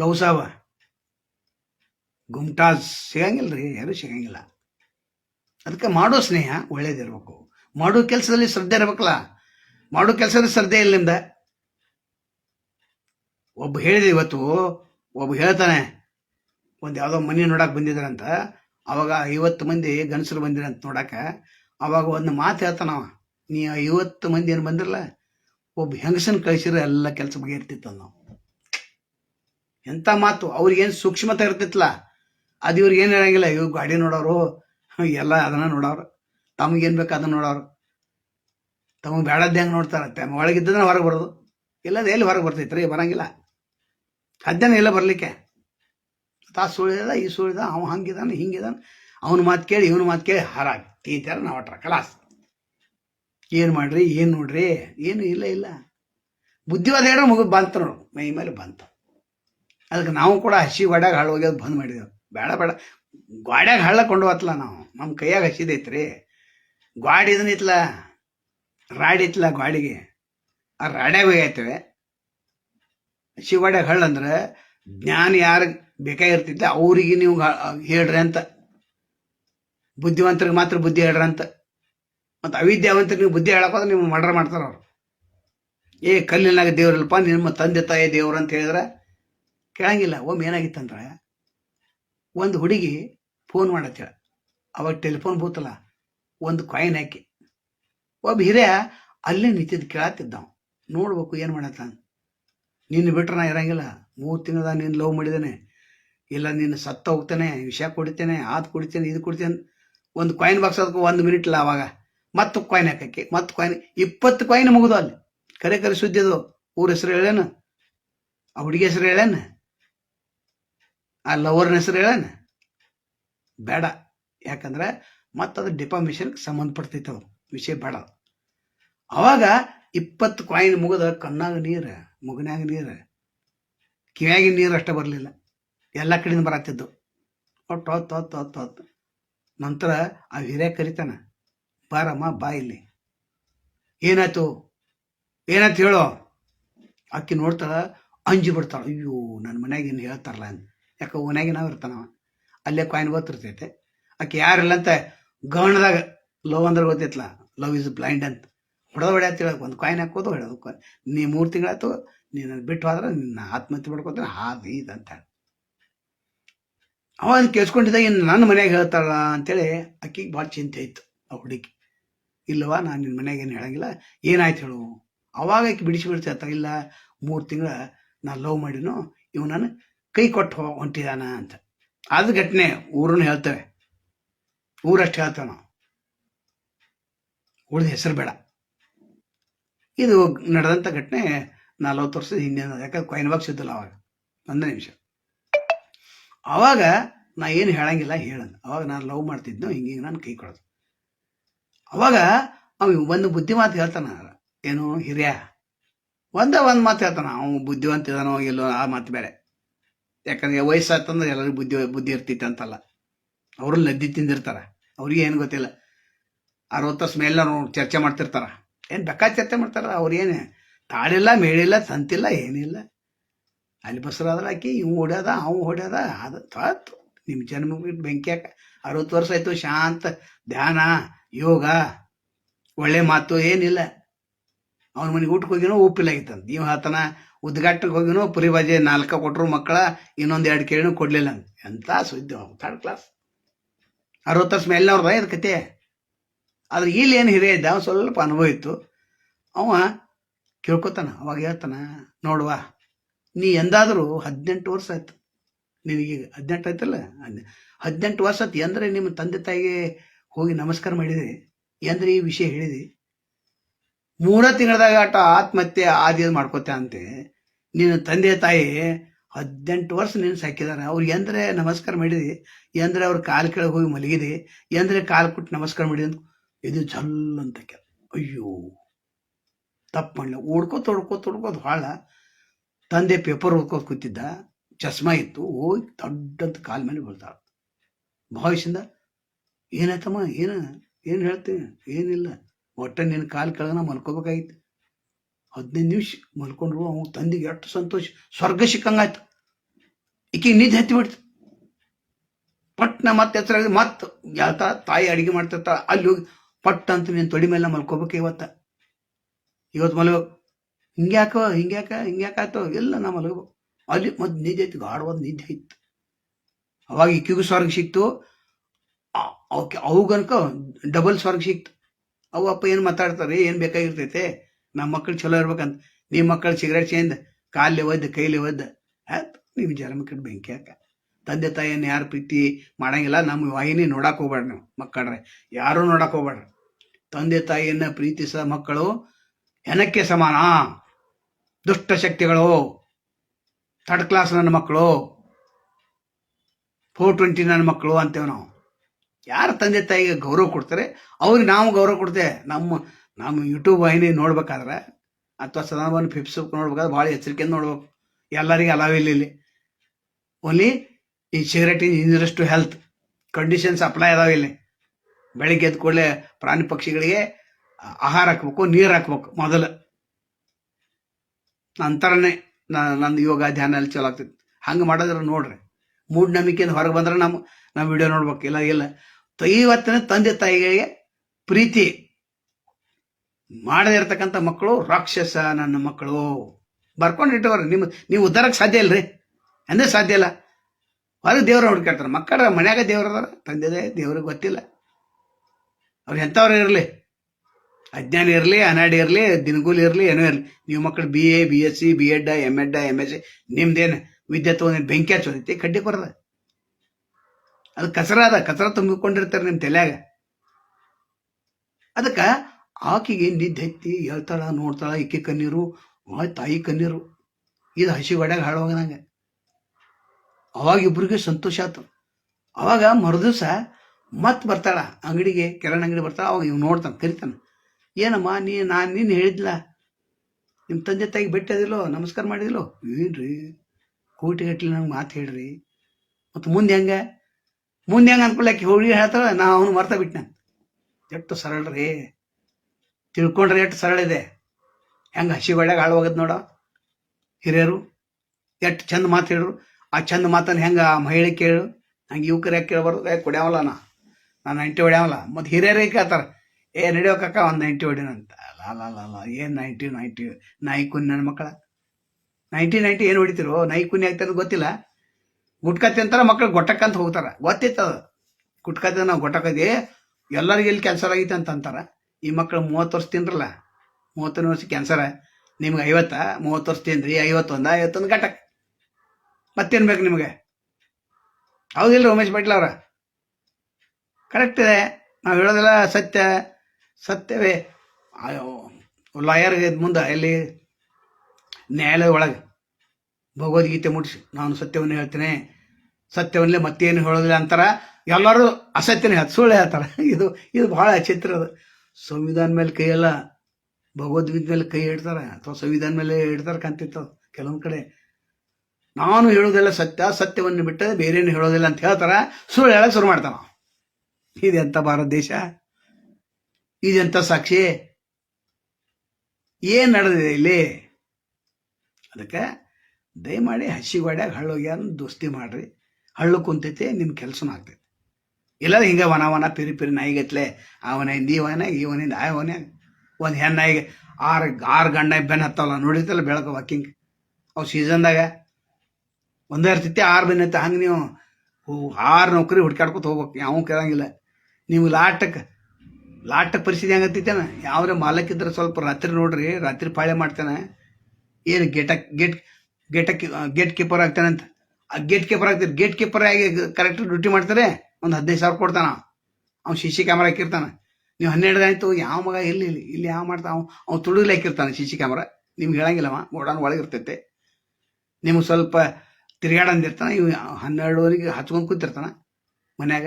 ದೌಸಾವ ಗುಮ್ಟಾಸ್ ಸಿಗಂಗಿಲ್ಲ ರೀ ಯಾರು ಸಿಗಂಗಿಲ್ಲ. ಅದಕ್ಕೆ ಮಾಡೋ ಸ್ನೇಹ ಒಳ್ಳೇದಿರ್ಬೇಕು. ಮಾಡೋ ಕೆಲಸದಲ್ಲಿ ಶ್ರದ್ಧೆ ಇರ್ಬೇಕಲ್ಲ? ಮಾಡೋ ಕೆಲಸದಲ್ಲಿ ಶ್ರದ್ಧೆ ಇಲ್ಲ ನಿಮ್ದ? ಒಬ್ಬ ಹೇಳಿದೆ ಇವತ್ತು, ಒಬ್ಬ ಹೇಳ್ತಾನೆ, ಒಂದು ಯಾವುದೋ ಮನೆ ನೋಡಕ್ಕೆ ಬಂದಿದ್ರಂತ ಅವಾಗ ಐವತ್ತು ಮಂದಿ ಗಂಡಸರು ಬಂದಿರಂತ ನೋಡಕ್ಕೆ ಅವಾಗ ಒಂದು ಮಾತು ಹೇಳ್ತಾನವ ನೀ ಐವತ್ತು ಮಂದಿ ಏನು ಬಂದಿರಲ್ಲ? ಒಬ್ಬ ಹೆಂಗಸನ್ ಕಳಿಸಿದ್ರೆ ಎಲ್ಲ ಕೆಲಸ ಇರ್ತಿತ್ತು ನಾವು ಎಂಥ ಮಾತು? ಅವ್ರಿಗೇನು ಸೂಕ್ಷ್ಮತೆ ಇರ್ತಿತ್ತಲ್ಲ? ಅದು ಇವ್ರಿಗೆ ಏನು ಹೇಳಂಗಿಲ್ಲ. ಇವ್ ಗಾಡಿ ನೋಡೋರು, ಎಲ್ಲ ಅದನ್ನ ನೋಡೋರು. ತಮಗೇನು ಬೇಕು ಅದನ್ನ ನೋಡೋರು. ತಮಗೆ ಬೇಡದ್ದು ಹೆಂಗೆ ನೋಡ್ತಾರೆ. ತಮ್ಮ ಒಳಗಿದ್ದದನ್ನ ಹೊರಗೆ ಬರೋದು. ಇಲ್ಲದ ಎಲ್ಲಿ ಹೊರಗೆ ಬರ್ತೈತ್ರಿ ಬರಂಗಿಲ್ಲ. ಸಾಧ್ಯನೇ ಇಲ್ಲ ಬರಲಿಕ್ಕೆ. ತಾ ಸುಳಿದ ಈ ಸುಳಿದ ಅವ ಹಂಗಿದಾನೆ, ಹಿಂಗಿದಾನೆ. ಅವನ ಮಾತು ಕೇಳಿ, ಇವನ ಮಾತು ಕೇಳಿ ಹಾರಾಗಿ ತೀತಾರ ನಾವು ಅಟ್ರ ಕಲಾಸ್. ಏನು ಮಾಡ್ರಿ, ಏನು ನೋಡ್ರಿ? ಏನು ಇಲ್ಲ ಇಲ್ಲ. ಬುದ್ಧಿವಾದ ಹೇಳೋ ಮುಗಿದು ಬಂತು ನೋಡು. ಮೈ ಮೇಲೆ ಬಂತು. ಅದಕ್ಕೆ ನಾವು ಕೂಡ ಹಸಿ ಗಾಡ್ಯಾಗ ಹಾಳು ಹೋಗ್ಯೋದು ಬಂದ್ ಮಾಡಿದೆವು. ಬೇಡ ಬೇಡ. ಗಾಡ್ಯಾಗ ಹಳ್ಳ ಕೊಂಡು ಹೋತ್ಲ ನಾವು. ನಮ್ಮ ಕೈಯಾಗ ಹಸಿದೈತ್ರಿ ಗಾಡಿ ಇದನ್ನಿತ್ಲ ರಾಡಿ ಇತ್ಲ ಗಾಡಿಗೆ ಆ ರಾಡ್ಯಾಗ ಗಾಡ್ಯಾಗ ಹಳ್ಳ ಅಂದ್ರೆ ಜ್ಞಾನ ಯಾರು ಬೇಕಾಗಿರ್ತಿದ್ದ ಅವ್ರಿಗೆ ನೀವು ಹೇಳ್ರಿ ಅಂತ. ಬುದ್ಧಿವಂತರಿಗೆ ಮಾತ್ರ ಬುದ್ಧಿ ಹೇಳ್ರಿ ಅಂತ. ಮತ್ತು ಅವಿದ್ಯಾವಂತರಿಗೆ ನೀವು ಬುದ್ಧಿ ಹೇಳಕ್ಕೋದ್ರೆ ನೀವು ಮರ್ಡರ್ ಮಾಡ್ತಾರ ಅವ್ರು. ಏ ಕಲ್ಲಿನಾಗ ದೇವ್ರಲ್ಪ ನಿಮ್ಮ ತಂದೆ ತಾಯಿ ದೇವ್ರು ಅಂತ ಹೇಳಿದ್ರೆ ಕೇಳಂಗಿಲ್ಲ. ಒಮ್ಮೆ ಏನಾಗಿತ್ತಂದ್ರೆ, ಒಂದು ಹುಡುಗಿ ಫೋನ್ ಮಾಡತ್ತೇಳ. ಅವಾಗ ಟೆಲಿಫೋನ್ ಬೂತಲ್ಲ. ಒಂದು ಕಾಯಿನ್ ಹಾಕಿ. ಒಬ್ಬ ಹಿರಿಯ ಅಲ್ಲೇ ನಿಂತಿದ್ದು ಕೇಳತ್ತಿದ್ದ ನಾವು ನೋಡ್ಬೇಕು ಏನು ಮಾಡತ್ತ. ನಿನ್ನ ಬಿಟ್ರೆ ನಾ ಇರಂಗಿಲ್ಲ. ಮೂರು ತಿಂಗಳ ನೀನು ಲವ್ ಮಾಡಿದ್ದೇನೆ. ಇಲ್ಲ ನೀನು ಸತ್ತ ಹೋಗ್ತಾನೆ, ವಿಷ ಕುಡಿತೇನೆ ಅದು ಕುಡಿತೇನೆ, ಇದು ಕೊಡ್ತೇನೆ ಒಂದು ಕಾಯಿನ್ ಬಾಕ್ಸ್ ಅದಕ್ಕೆ ಒಂದು ಮಿನಿಟ್ ಇಲ್ಲ ಅವಾಗ. ಮತ್ತು ಕಾಯಿನ್ ಹಾಕಕ್ಕೆ. ಮತ್ತು ಕಾಯಿನ್ ಇಪ್ಪತ್ತು ಕಾಯಿನ್ ಮುಗಿದು ಅಲ್ಲಿ. ಕರೆ ಕರೆ ಸುದ್ದಿ ಅದು. ಊರ ಹೆಸರು ಹೇಳೇನು? ಆ ಹುಡುಗಿ ಹೆಸರು ಹೇಳೇನು? ಆ ಲವರ್ನ ಹೆಸರು ಹೇಳೇನು? ಬೇಡ. ಯಾಕಂದ್ರೆ ಮತ್ತದು ಡಿಫಾಮೇಷನ್ಗೆ ಸಂಬಂಧಪಡ್ತೈತೆ ಅದು. ವಿಷಯ ಬೇಡ ಅವಾಗ ಇಪ್ಪತ್ತು ಕಾಯಿನ್ ಮುಗಿದ ಕಣ್ಣಾಗ ನೀರು, ಮುಗನ್ಯಾಗ ನೀರು, ಕಿವ್ಯಾಗಿನ ನೀರು ಅಷ್ಟೇ ಬರಲಿಲ್ಲ. ಎಲ್ಲ ಕಡೆಯಿಂದ ಬರತ್ತಿದ್ದು. ಒಟ್ಟು ಹೊತ್ತು ಹೊತ್ತು ಹೊತ್ತು ಹೊತ್ತು. ನಂತರ ಆ ಹಿರಿಯ ಕರಿತಾನ, ಬಾರಮ್ಮ, ಬಾ ಇಲ್ಲಿ. ಏನಾಯ್ತು? ಏನಾಯ್ತು ಹೇಳೋ? ಅಕ್ಕಿ ನೋಡ್ತಾಳ ಅಂಜಿ ಬಿಡ್ತಾಳ. ಅಯ್ಯೋ ನನ್ನ ಮನ್ಯಾಗ ಏನು ಹೇಳ್ತಾರಲ್ಲ ಯಾಕೋ ಯಾಕೆ ಓನ್ಯಾಗ ನಾವು ಇರ್ತಾನವ. ಅಲ್ಲೇ ಕಾಯಿನ್ ಗೊತ್ತಿರ್ತೈತೆ. ಆಕೆ ಯಾರಿಲ್ಲ ಅಂತ ಗಹನದಾಗ ಲವ್ ಅಂದ್ರೆ ಗೊತ್ತಿತ್ತಲ್ಲ? ಲವ್ ಇಸ್ ಬ್ಲೈಂಡ್ ಅಂತ. ಹೊಡೆದ ಹೊಡ್ಯಾತ ಒಂದು ಕಾಯಿನ್ ಹಾಕೋದು ಕಾಯಿನ್ ನೀ ಮೂರು ತಿಂಗಳಾಯ್ತು ನೀನು ಬಿಟ್ಟು ಹೋದ್ರೆ ನಿನ್ನ ಆತ್ಮಹತ್ಯೆ ಮಾಡ್ಕೋತಾನೆ, ಹಾದು ಇದು ಅಂತ ಹೇಳಿ. ಅವ ಕೇಳಿಸ್ಕೊಂಡಿದ್ದ ಇನ್ನು ನನ್ನ ಮನ್ಯಾಗ ಹೇಳ್ತಾಳ ಅಂತೇಳಿ ಆಕಿಗೆ ಭಾಳ ಚಿಂತೆ ಇತ್ತು ಆ ಹುಡುಗಿ. ಇಲ್ಲವಾ ನಾನು ನಿನ್ನ ಮನೆಗೆ ಏನು ಹೇಳಂಗಿಲ್ಲ. ಏನಾಯ್ತು ಹೇಳು? ಅವಾಗ ಆಕೆ ಬಿಡಿಸಿ ಬಿಡ್ತಾ ಇಲ್ಲ ಮೂರು ತಿಂಗಳ ನಾನು ಲವ್ ಮಾಡಿನೋ, ಇವ್ ನಾನು ಕೈ ಕೊಟ್ಟು ಹೊಂಟಿದಾನ ಅಂತ. ಅದು ಘಟನೆ ಊರನ್ನು ಹೇಳ್ತೇವೆ. ಊರಷ್ಟು ಹೇಳ್ತೇವೆ ನಾವು ಉಳಿದ ಹೆಸರು ಬೇಡ. ಇದು ನಡೆದಂಥ ಘಟನೆ ನಲವತ್ತು ವರ್ಷದ ಹಿಂದೆ ಯಾಕಂದ್ರೆ ಕೊಯ್ನ ಬಾಕ್ಸ್ ಇದ್ದಲ್ಲ ಅವಾಗ. ಒಂದು ನಿಮಿಷ. ಅವಾಗ ನಾ ಏನು ಹೇಳಂಗಿಲ್ಲ, ಹೇಳಂದ. ಅವಾಗ ನಾನು ಲವ್ ಮಾಡ್ತಿದ್ನೋ, ಹಿಂಗೆ ಹಿಂಗೆ ನಾನು ಕೈ ಕೊಡೋದು. ಅವಾಗ ಅವ ಒಂದು ಬುದ್ಧಿ ಮಾತು ಹೇಳ್ತಾನ ಏನು, ಹಿರಿಯ? ಒಂದೇ ಒಂದು ಮಾತು ಹೇಳ್ತಾನ ಅವನು. ಬುದ್ಧಿವಂತ ಇದಾನೋ, ಇಲ್ಲೋ, ಆ ಮಾತು ಬೇರೆ. ಯಾಕಂದ್ರೆ ವಯಸ್ಸಾತಂದ್ರೆ ಎಲ್ಲರಿಗೂ ಬುದ್ಧಿ ಬುದ್ಧಿ ಇರ್ತೈತೆ ಅಂತಲ್ಲ. ಅವರು ಲದ್ದಿ ತಿಂದಿರ್ತಾರೆ. ಅವ್ರಿಗೆ ಏನು ಗೊತ್ತಿಲ್ಲ. ಅರವತ್ತು ಅವ್ರು ಚರ್ಚೆ ಮಾಡ್ತಿರ್ತಾರೆ. ಏನು ಬೇಕಾದ ಚರ್ಚೆ ಮಾಡ್ತಾರ. ಅವ್ರೇನು ತಾಳಿಲ್ಲ, ಮೇಳಿಲ್ಲ, ತಂತಿಲ್ಲ, ಏನಿಲ್ಲ. ಅಲ್ಲಿ ಬಸ್ರಾದ್ರೆ ಹಾಕಿ ಇವ್ ಹೊಡ್ಯದ, ಅವ್ ಹೊಡ್ಯದ, ಅದು ತಾತು ನಿಮ್ಮ ಜನ್ಮ ಬೆಂಕಿ ಹಾಕ. ಅರವತ್ತು ವರ್ಷ ಆಯ್ತು, ಶಾಂತ, ಧ್ಯಾನ, ಯೋಗ, ಒಳ್ಳೆ ಮಾತು ಏನಿಲ್ಲ. ಅವನ ಮನೆಗೆ ಊಟಕ್ಕೆ ಹೋಗಿನೋ ಉಪ್ಪಿಲ್ಲ ಆಗಿತ್ತಂತ ನೀವು ಆತನ ಉದ್ಘಾಟಕ್ಕೆ ಹೋಗಿನೋ ಪುರಿ ಬಾಜಿ ನಾಲ್ಕ ಕೊಟ್ಟರು ಮಕ್ಕಳ ಇನ್ನೊಂದು ಎರಡು ಕೇಳಿನೂ ಕೊಡ್ಲಿಲ್ಲ ಅಂತ. ಎಂತ ಸುದ್ದಿ ಥರ್ಡ್ ಕ್ಲಾಸ್ ಅರವತ್ತು ವರ್ಷ ಮೇಲಿನವ್ರದ ಇದು ಕತೆ. ಆದ್ರೆ ಇಲ್ಲಿ ಏನು ಹಿರಿಯ ಇದ್ದ, ಅವ್ನು ಸ್ವಲ್ಪ ಅನುಭವ ಇತ್ತು. ಅವ ಕೇಳ್ಕೊತಾನ, ಅವಾಗ ಹೇಳ್ತಾನ, ನೋಡುವ, ನೀ ಎಂದಾದರೂ ಹದಿನೆಂಟು ವರ್ಷ ಆಯ್ತು. ನಿನಗೀಗ ಹದಿನೆಂಟು ಆಯ್ತಲ್ಲ? ಹದ್- ಹದಿನೆಂಟು ವರ್ಷ ಆಯ್ತು. ಎಂದ್ರೆ ನಿಮ್ಮ ತಂದೆ ತಾಯಿಗೆ ಹೋಗಿ ನಮಸ್ಕಾರ ಮಾಡಿದೆ ಎಂದ್ರೆ ಈ ವಿಷಯ ಹೇಳಿದಿ ಮೂರ ತಿಂಗಳದಾಗ ಆಟ ಆತ್ಮಹತ್ಯೆ ಆದಿ ಮಾಡ್ಕೋತ ಅಂತೆ. ನಿನ್ನ ತಂದೆ ತಾಯಿ ಹದಿನೆಂಟು ವರ್ಷ ನೀನು ಹಾಕಿದಾರೆ ಅವ್ರಿಗೆ ಎಂದ್ರೆ ನಮಸ್ಕಾರ ಮಾಡಿದಿ ಎಂದ್ರೆ ಅವ್ರ ಕಾಲು ಕೆಳಗೆ ಹೋಗಿ ಮಲಗಿದಿ ಎಂದ್ರೆ ಕಾಲು ಕೊಟ್ಟು ನಮಸ್ಕಾರ ಮಾಡಿದೆ ಇದು ಜಲ್ ಅಂತ ಕೆಲ ಅಯ್ಯೋ, ತಪ್ಪು ಮಾಡಲಿ. ಓಡ್ಕೋತ ಓಡ್ಕೋತ ಓಡ್ಕೋತ ಭಾಳ ತಂದೆ ಪೇಪರ್ ಓದ್ಕೋತ ಕೂತಿದ್ದ, ಚಸ್ಮಾ ಇತ್ತು, ಹೋಗಿ ದೊಡ್ಡಂತ ಕಾಲ ಮೇಲೆ ಬೀಳ್ತಾಳ ಭಾವಿಸಿಂದ ಏನಾಯ್ತಮ್ಮ, ಏನ, ಏನು ಹೇಳ್ತೀನಿ ಏನಿಲ್ಲ. ಒಟ್ಟ ನಿನ್ನ ಕಾಲು ಕೆಳಗನ ಮಲ್ಕೋಬೇಕಾಗಿತ್ತು. ಹದಿನೈದು ನಿಮಿಷ ಮಲ್ಕೊಂಡ್ರು ಅವ್ನು ತಂದಿಗೆ ಎಷ್ಟು ಸಂತೋಷ. ಸ್ವರ್ಗ ಸಿಕ್ಕಂಗಾಯ್ತು. ಈಕೆ ನಿದ್ದೆ ಹತ್ತಿ ಬಿಡ್ತು. ಪಟ್ನ ಮತ್ತೆ ಎತ್ತರ ಮತ್ತೆ ಯಾತ ತಾಯಿ ಅಡಿಗೆ ಮಾಡ್ತಿರ್ತಾಳ ಅಲ್ಲಿ ಹೋಗಿ ಪಟ್ ಅಂತ ನೀನು ತೊಡಿ ಮೇಲೆ ಮಲ್ಕೋಬೇಕು ಇವತ್ತ? ಇವತ್ತು ಮಲಗಬೇಕು. ಹಿಂಗ್ಯಾಕ ಹಿಂಗ್ಯಾಕ ಹಿಂಗ್ಯಾಕ ಆಯ್ತು ಎಲ್ಲ ನಾ ಮಲಗಬೇಕು. ಅಲ್ಲಿ ಮತ್ತೆ ನಿದ್ದೆ ಐತಿ ಗಾಢವಾದ ನಿದ್ದೆ ಇತ್ತು. ಅವಾಗ ಈಕಿಗೂ ಸ್ವರ್ಗ ಸಿಕ್ತು. ಅವಕ್ಕೆ ಅವುಗನಕ ಡಬಲ್ ಸ್ವರ್ಗ ಸಿಕ್ತು. ಅವು ಅಪ್ಪ ಏನು ಮಾತಾಡ್ತಾರೆ, ಏನು ಬೇಕಾಗಿರ್ತೈತೆ? ನಮ್ಮ ಮಕ್ಕಳು ಚಲೋ ಇರ್ಬೇಕಂತ. ನಿಮ್ಮ ಮಕ್ಕಳು ಸಿಗರೇಟ್ ಚೇಂದ ಕಾಲಲ್ಲಿ ಒದ್ದು, ಕೈಲಿ ಒದ್ದ. ಆಯ್ತು ನೀವು ಜನ್ಮಕ್ಕೆ ಬೆಂಕಿ ಹಾಕ. ತಂದೆ ತಾಯಿಯನ್ನು ಯಾರು ಪ್ರೀತಿ ಮಾಡಂಗಿಲ್ಲ ನಮ್ಮ ವಾಹಿನಿ ನೋಡಕ್ಕೆ ಹೋಗ್ಬೇಡ್ರಿ ನೀವು ಮಕ್ಕಳ್ರೆ. ಯಾರೂ ನೋಡಕ್ಕೆ ಹೋಗ್ಬೇಡ್ರಿ ತಂದೆ ತಾಯಿಯನ್ನು ಪ್ರೀತಿಸ ಮಕ್ಕಳು ಹೆನಕ್ಕೆ ಸಮಾನ. ದುಷ್ಟ ಶಕ್ತಿಗಳು. ಥರ್ಡ್ ಕ್ಲಾಸ್ ನನ್ನ ಮಕ್ಕಳು. ಫೋರ್ ಟ್ವೆಂಟಿ ನನ್ನ ಮಕ್ಕಳು ಅಂತೇವೆ ನಾವು. ಯಾರು ತಂದೆ ತಾಯಿಗೆ ಗೌರವ ಕೊಡ್ತಾರೆ, ಅವ್ರಿಗೆ ನಾವು ಗೌರವ ಕೊಡ್ತೇವೆ ನಮ್ಮ ನಮ್ಮ ಯೂಟ್ಯೂಬ್ ವಾಹಿನಿ ನೋಡ್ಬೇಕಾದ್ರೆ ಅಥವಾ ಸದಾನಭವನ್ ಫಿಪ್ಸ್ ನೋಡ್ಬೇಕಾದ್ರೆ ಭಾಳ ಎಚ್ಚರಿಕೆಯಿಂದ ನೋಡ್ಬೇಕು. ಎಲ್ಲರಿಗೆ ಇಲ್ಲ ಇಲ್ಲಿ. ಓನ್ಲಿ ಈ cigarette injurious to health conditions apply ಅದಾವ ಇಲ್ಲಿ. ಬೆಳಿಗ್ಗೆ ಎದ್ದ ಕೂಡಲೇ ಪ್ರಾಣಿ ಪಕ್ಷಿಗಳಿಗೆ ಆಹಾರ ಹಾಕ್ಬೇಕು, ನೀರು ಹಾಕ್ಬೇಕು ಮೊದಲು. ನಂತರನೇ ನಂದು ಯೋಗ ಧ್ಯಾನ ಎಲ್ಲ ಚಲೋ ಆಗ್ತೈತಿ. ಹಂಗೆ ಮಾಡಿದ್ರೆ ನೋಡ್ರಿ. ಮೂಢನಂಬಿಕೆಯಿಂದ ಹೊರಗೆ ಬಂದ್ರೆ ನಮ್ಮ ನಾವು ವಿಡಿಯೋ ನೋಡ್ಬೇಕು. ಇಲ್ಲ ಇಲ್ಲ. ಇವತ್ತಿನ ತಂದೆ ತಾಯಿಗಳಿಗೆ ಪ್ರೀತಿ. ಮಾಡದೇ ಇರ್ತಕ್ಕಂಥ ಮಕ್ಕಳು, ರಾಕ್ಷಸ ನನ್ನ ಮಕ್ಕಳು. ಬರ್ಕೊಂಡು ನಿಮ್ಮ, ನೀವು ಉದ್ಧಾರಕ್ಕೆ ಸಾಧ್ಯ ಇಲ್ರಿ. ಅಂದ್ರೆ ಸಾಧ್ಯ ಇಲ್ಲ. ಅವ್ರಿಗೆ ದೇವ್ರ ಹುಡ್ಕಾಡ್ತಾರೆ ಮಕ್ಕಳ ಮನ್ಯಾಗ ದೇವ್ರ ತಂದೆ ದೇವ್ರಿಗೆ ಗೊತ್ತಿಲ್ಲ. ಅವ್ರು ಎಂಥವ್ರು ಇರಲಿ? ಅಜ್ಞಾನ ಇರಲಿ, ಅನಾಡಿ ಇರಲಿ, ದಿನಗೂಲಿ ಇರಲಿ, ಏನೋ ಇರಲಿ. ನೀವು ಮಕ್ಕಳು B A B S C B Ed M Ed M S C ನಿಮ್ದೇನು ವಿದ್ಯೆ ತೊಗೊಂಡು ಬೆಂಕಿ ಹಚ್ಚೋದೈತಿ? ಕಡ್ಡಿ ಕೊರದ ಅದು ಕಸರ ಅದ ಕಸರ ತುಂಬಿಕೊಂಡಿರ್ತಾರೆ ನಿಮ್ಮ ತಲೆಯಾಗ. ಅದಕ್ಕೆ ಆಕಿಗೆ ನಿದ್ದೆ ಎತ್ತಿ ಹೇಳ್ತಾಳ, ನೋಡ್ತಾಳ ಈಕೆ ಕಣ್ಣೀರು ತಾಯಿ ಕಣ್ಣೀರು. ಇದು ಹಸಿ ಹೊಡ್ಯಾಗ ಹಾಳೋಗದಂಗೆ ಅವಾಗ ಇಬ್ರಿಗೆ ಸಂತೋಷ ಆಯ್ತು ಅವಾಗ ಮರುದಿವಸ ಮತ್ತೆ ಬರ್ತಾಳ, ಅಂಗಡಿಗೆ ಕಿರಾಣಿ ಅಂಗಡಿ ಬರ್ತಾಳ, ಅವಾಗ ಇವ್ ನೋಡ್ತಾನೆ, ಕರಿತಾನೆ. ಏನಮ್ಮ, ನೀ, ನಾನು ನೀನು ಹೇಳಿದ್ಲ? ನಿಮ್ಮ ತಂದೆ ತಾಯಿಗೆ ಬೆಟ್ಟದಿಲ್ಲೋ ನಮಸ್ಕಾರ ಮಾಡಿದಿಲ್ಲೋ ಏನ್ರಿ ಕೋಟಿ ಗಟ್ಲಿ ನಂಗೆ ಮಾತು ಹೇಳ್ರಿ. ಮತ್ತು ಮುಂದೆ ಹೆಂಗೆ? ಮುಂದೆ ಹೆಂಗೆ ಅನ್ಕೊಳ್ಳಕ್ಕೆ ಹೋಗಿ ಹೇಳ್ತಾಳೆ, ನಾ ಅವನು ಮರ್ತಾ ಬಿಟ್ನ ಎಷ್ಟು ಸರಳ ರೀ. ತಿಳ್ಕೊಂಡ್ರೆ ಎಷ್ಟು ಸರಳ ಇದೆ. ಹೆಂಗೆ ಹಸಿ ಒಳ್ಳೆಗೆ ಹಾಳು ಹೋಗದ್ ನೋಡ. ಹಿರಿಯರು, ಎಷ್ಟು ಚಂದ ಮಾತು ಹೇಳ್ರು. ಆ ಚಂದ ಮಾತನ್ನು ಹೆಂಗೆ ಆ ಮಹಿಳೆ ಕೇಳು. ನಂಗೆ ಯುವಕರು ಯಾಕೆ ಕೇಳಬಾರ್ದು ಏ ಕುಡಿಯಾವಲ್ಲ ನಾ. ನಾನು ನೈಂಟಿ ಹೊಡ್ಯಾವಲ್ಲ. ಮತ್ತು ಹಿರಿಯರೇ ಕೇಳ್ತಾರೆ, ಏ ನಡೆಯೋಕಕ್ಕ ಒಂದು ನೈಂಟಿ ಹೊಡಿನ ಅಂತ ಅಲ್ಲ ಅಲ್ಲ ಅಲ್ಲ ಏನು ನೈಂಟಿ ನೈಂಟಿ ನಾಯಿ ಕುನಿ ನನ್ನ ಮಕ್ಕಳ ನೈಂಟಿ ನೈಂಟಿ ಏನು ಹೊಡಿತಿರೋ? ನಾಯಿ ಕುನ್ನಿ ಆಗ್ತದೆ ಗೊತ್ತಿಲ್ಲ. ಗುಟ್ಕತ್ತೆ ಅಂತಾರೆ ಮಕ್ಳು ಗೊಟ್ಟಕ್ಕಂತ ಹೋಗ್ತಾರ. ಗೊತ್ತಿತ್ತದ. ಗುಟ್ಕಾ ತಿಂದ ನಾವು ಗೊಟ್ಟಕ್ಕದಿ ಎಲ್ಲರಿಗೂ ಎಲ್ಲಿ ಕೆಲಸ ಆಗೈತೆ ಅಂತ ಅಂತಾರ. ಈ ಮಕ್ಳು ಮೂವತ್ತು ವರ್ಷ ತಿನ್ರಲ್ಲ ಮೂವತ್ತೊಂದು ವರ್ಷ ಕ್ಯಾನ್ಸರ ನಿಮ್ಗೆ ಐವತ್ತ? ಮೂವತ್ತು ವರ್ಷ ತಿನ್ರಿ ಐವತ್ತೊಂದ? ಐವತ್ತೊಂದು ಘಟಕ್. ಮತ್ತೇನು ಬೇಕು ನಿಮಗೆ? ಹೌದಿಲ್ಲ ಉಮೇಶ್ ಪಟ್ಲ ಅವರ? ಕರೆಕ್ಟ್ ಇದೆ. ನಾವು ಹೇಳೋದೆಲ್ಲ ಸತ್ಯ. ಸತ್ಯವೇ. ಲಾಯರ್ ಮುಂದೆ ಎಲ್ಲಿ? ನ್ಯಾಯಾಲಯ ಒಳಗೆ. ಭಗವದ್ಗೀತೆ ಮುಟ್ಟಿಸಿ ನಾನು ಸತ್ಯವನ್ನು ಹೇಳ್ತೇನೆ. ಸತ್ಯವನ್ನೇ ಮತ್ತೇನು ಹೇಳೋದಿಲ್ಲ ಅಂತಾರ. ಎಲ್ಲರೂ ಅಸತ್ಯನೇ ಹೇಳ್ತಾರೆ. ಸುಳ್ಳು ಹೇಳ್ತಾರೆ. *laughs* ಇದು ಇದು ಭಾಳ ಚಿತ್ರ ಅದು. ಸಂವಿಧಾನ ಮೇಲೆ ಕೈಯಲ್ಲ ಭಗವದ್ಗೀತೆ ಮೇಲೆ ಕೈ ಇಡ್ತಾರೆ, ಅಥವಾ ಸಂವಿಧಾನ ಮೇಲೆ ಇಡ್ತಾರೆ ಕಾಣ್ತಿತ್ತು ಕೆಲವೊಂದು ಕಡೆ. ನಾನು ಹೇಳೋದೆಲ್ಲ ಸತ್ಯ ಸತ್ಯವನ್ನು ಬಿಟ್ಟರೆ ಬೇರೇನು ಹೇಳೋದಿಲ್ಲ ಅಂತ ಹೇಳ್ತಾರೆ, ಸುಳ್ಳು ಹೇಳಕ್ಕೆ ಶುರು ಮಾಡ್ತಾನ ಇದೆಂಥ ಭಾರತ ದೇಶ? ಇದೆಂತ ಸಾಕ್ಷಿ? ಏನು ನಡೆದಿದೆ ಇಲ್ಲಿ? ಅದಕ್ಕೆ ದಯಮಾಡಿ ಹಸಿಗೋಡ್ಯಾಗ ಹಳ್ಳೋಗ್ಯಾರ ದೋಸ್ತಿ ಮಾಡ್ರಿ. ಹಳ್ಳು ಕುಂತೈತೆ ನಿಮ್ಮ ಕೆಲಸನೂ ಆಗ್ತೈತೆ. ಇಲ್ಲ ಹಿಂಗೆ ವನ ವನ ಪಿರಿ ಪಿರಿ ನಾಯಿಗತ್ಲೆ ಅವನಿಂದ ಇವನ ಇವನಿಂದ ಆ ಅವನ ಒಂದು ಹೆಣ್ಣಾಯಿಗೆ ಆರು ಆರು ಗಂಡ ಬೆನ್ನ ಹತ್ತಲ್ಲ ನೋಡಿರ್ತಲ್ಲ ಬೆಳಕು ವಾಕಿಂಗ್ ಅವು ಸೀಸನ್ದಾಗ ಒಂದೇ ಇರ್ತೈತಿ ಆರು ಬೆನ್ನ ಹತ್ತ ಹಂಗೆ ನೀವು ಆರು ನೌಕರಿ ಹುಡ್ಕಾಡ್ಕೊತ ಹೋಗ್ಬೇಕು. ಯಾವ ಕೇಳಂಗಿಲ್ಲ. ನೀವು ಲಾಟಕ್ಕೆ ಲಾಟಕ್ ಪರಿಸ್ಥಿತಿ ಹೆಂಗತ್ತೈತೇನ ಯಾವ್ರೆ ಮಾಲಕ್ ಇದ್ರೆ ಸ್ವಲ್ಪ ರಾತ್ರಿ ನೋಡ್ರಿ, ರಾತ್ರಿ ಪಾಳೆ ಮಾಡ್ತಾನೆ. ಏನು ಗೇಟ ಗೇಟ್ ಗೇಟಕ್ಕೆ ಗೇಟ್ ಕೀಪರ್ ಆಗ್ತಾನಂತ ಆ ಗೇಟ್ ಕೀಪರ್ ಆಗ್ತಾರೆ ಗೇಟ್ ಕೀಪರ್ ಆಗಿ ಕರೆಕ್ಟ್ ಡ್ಯೂಟಿ ಮಾಡ್ತಾರೆ. ಒಂದು ಹದಿನೈದು ಸಾವಿರ ಕೊಡ್ತಾನ. ಅವ್ನು ಸಿ ಸಿ ಕ್ಯಾಮ್ರಾ ಹಾಕಿರ್ತಾನೆ ನೀವು ಹನ್ನೆರಡು ಆಯ್ತು, ಯಾವ ಮಗ ಇಲ್ಲಿ ಇಲ್ಲಿ ಇಲ್ಲಿ ಯಾವ ಮಾಡ್ತಾ ಅವ್ನು ಅವ್ನು ತುಳುಗಲ್ಲಿ ಹಾಕಿರ್ತಾನೆ ಸಿ ಸಿ ಕ್ಯಾಮ್ರಾ. ನಿಮ್ಗೆ ಹೇಳಂಗಿಲ್ಲವ, ಗೋಡಾನ್ ಒಳಗೆ ಇರ್ತೈತೆ. ನಿಮ್ಗೆ ಸ್ವಲ್ಪ ತಿರ್ಗಾಡಂದಿರ್ತಾನೆ ಇವ್ ಹನ್ನೆರಡುವರೆಗೆ ಹಚ್ಕೊಂಡು ಕೂತಿರ್ತಾನೆ ಮನ್ಯಾಗ.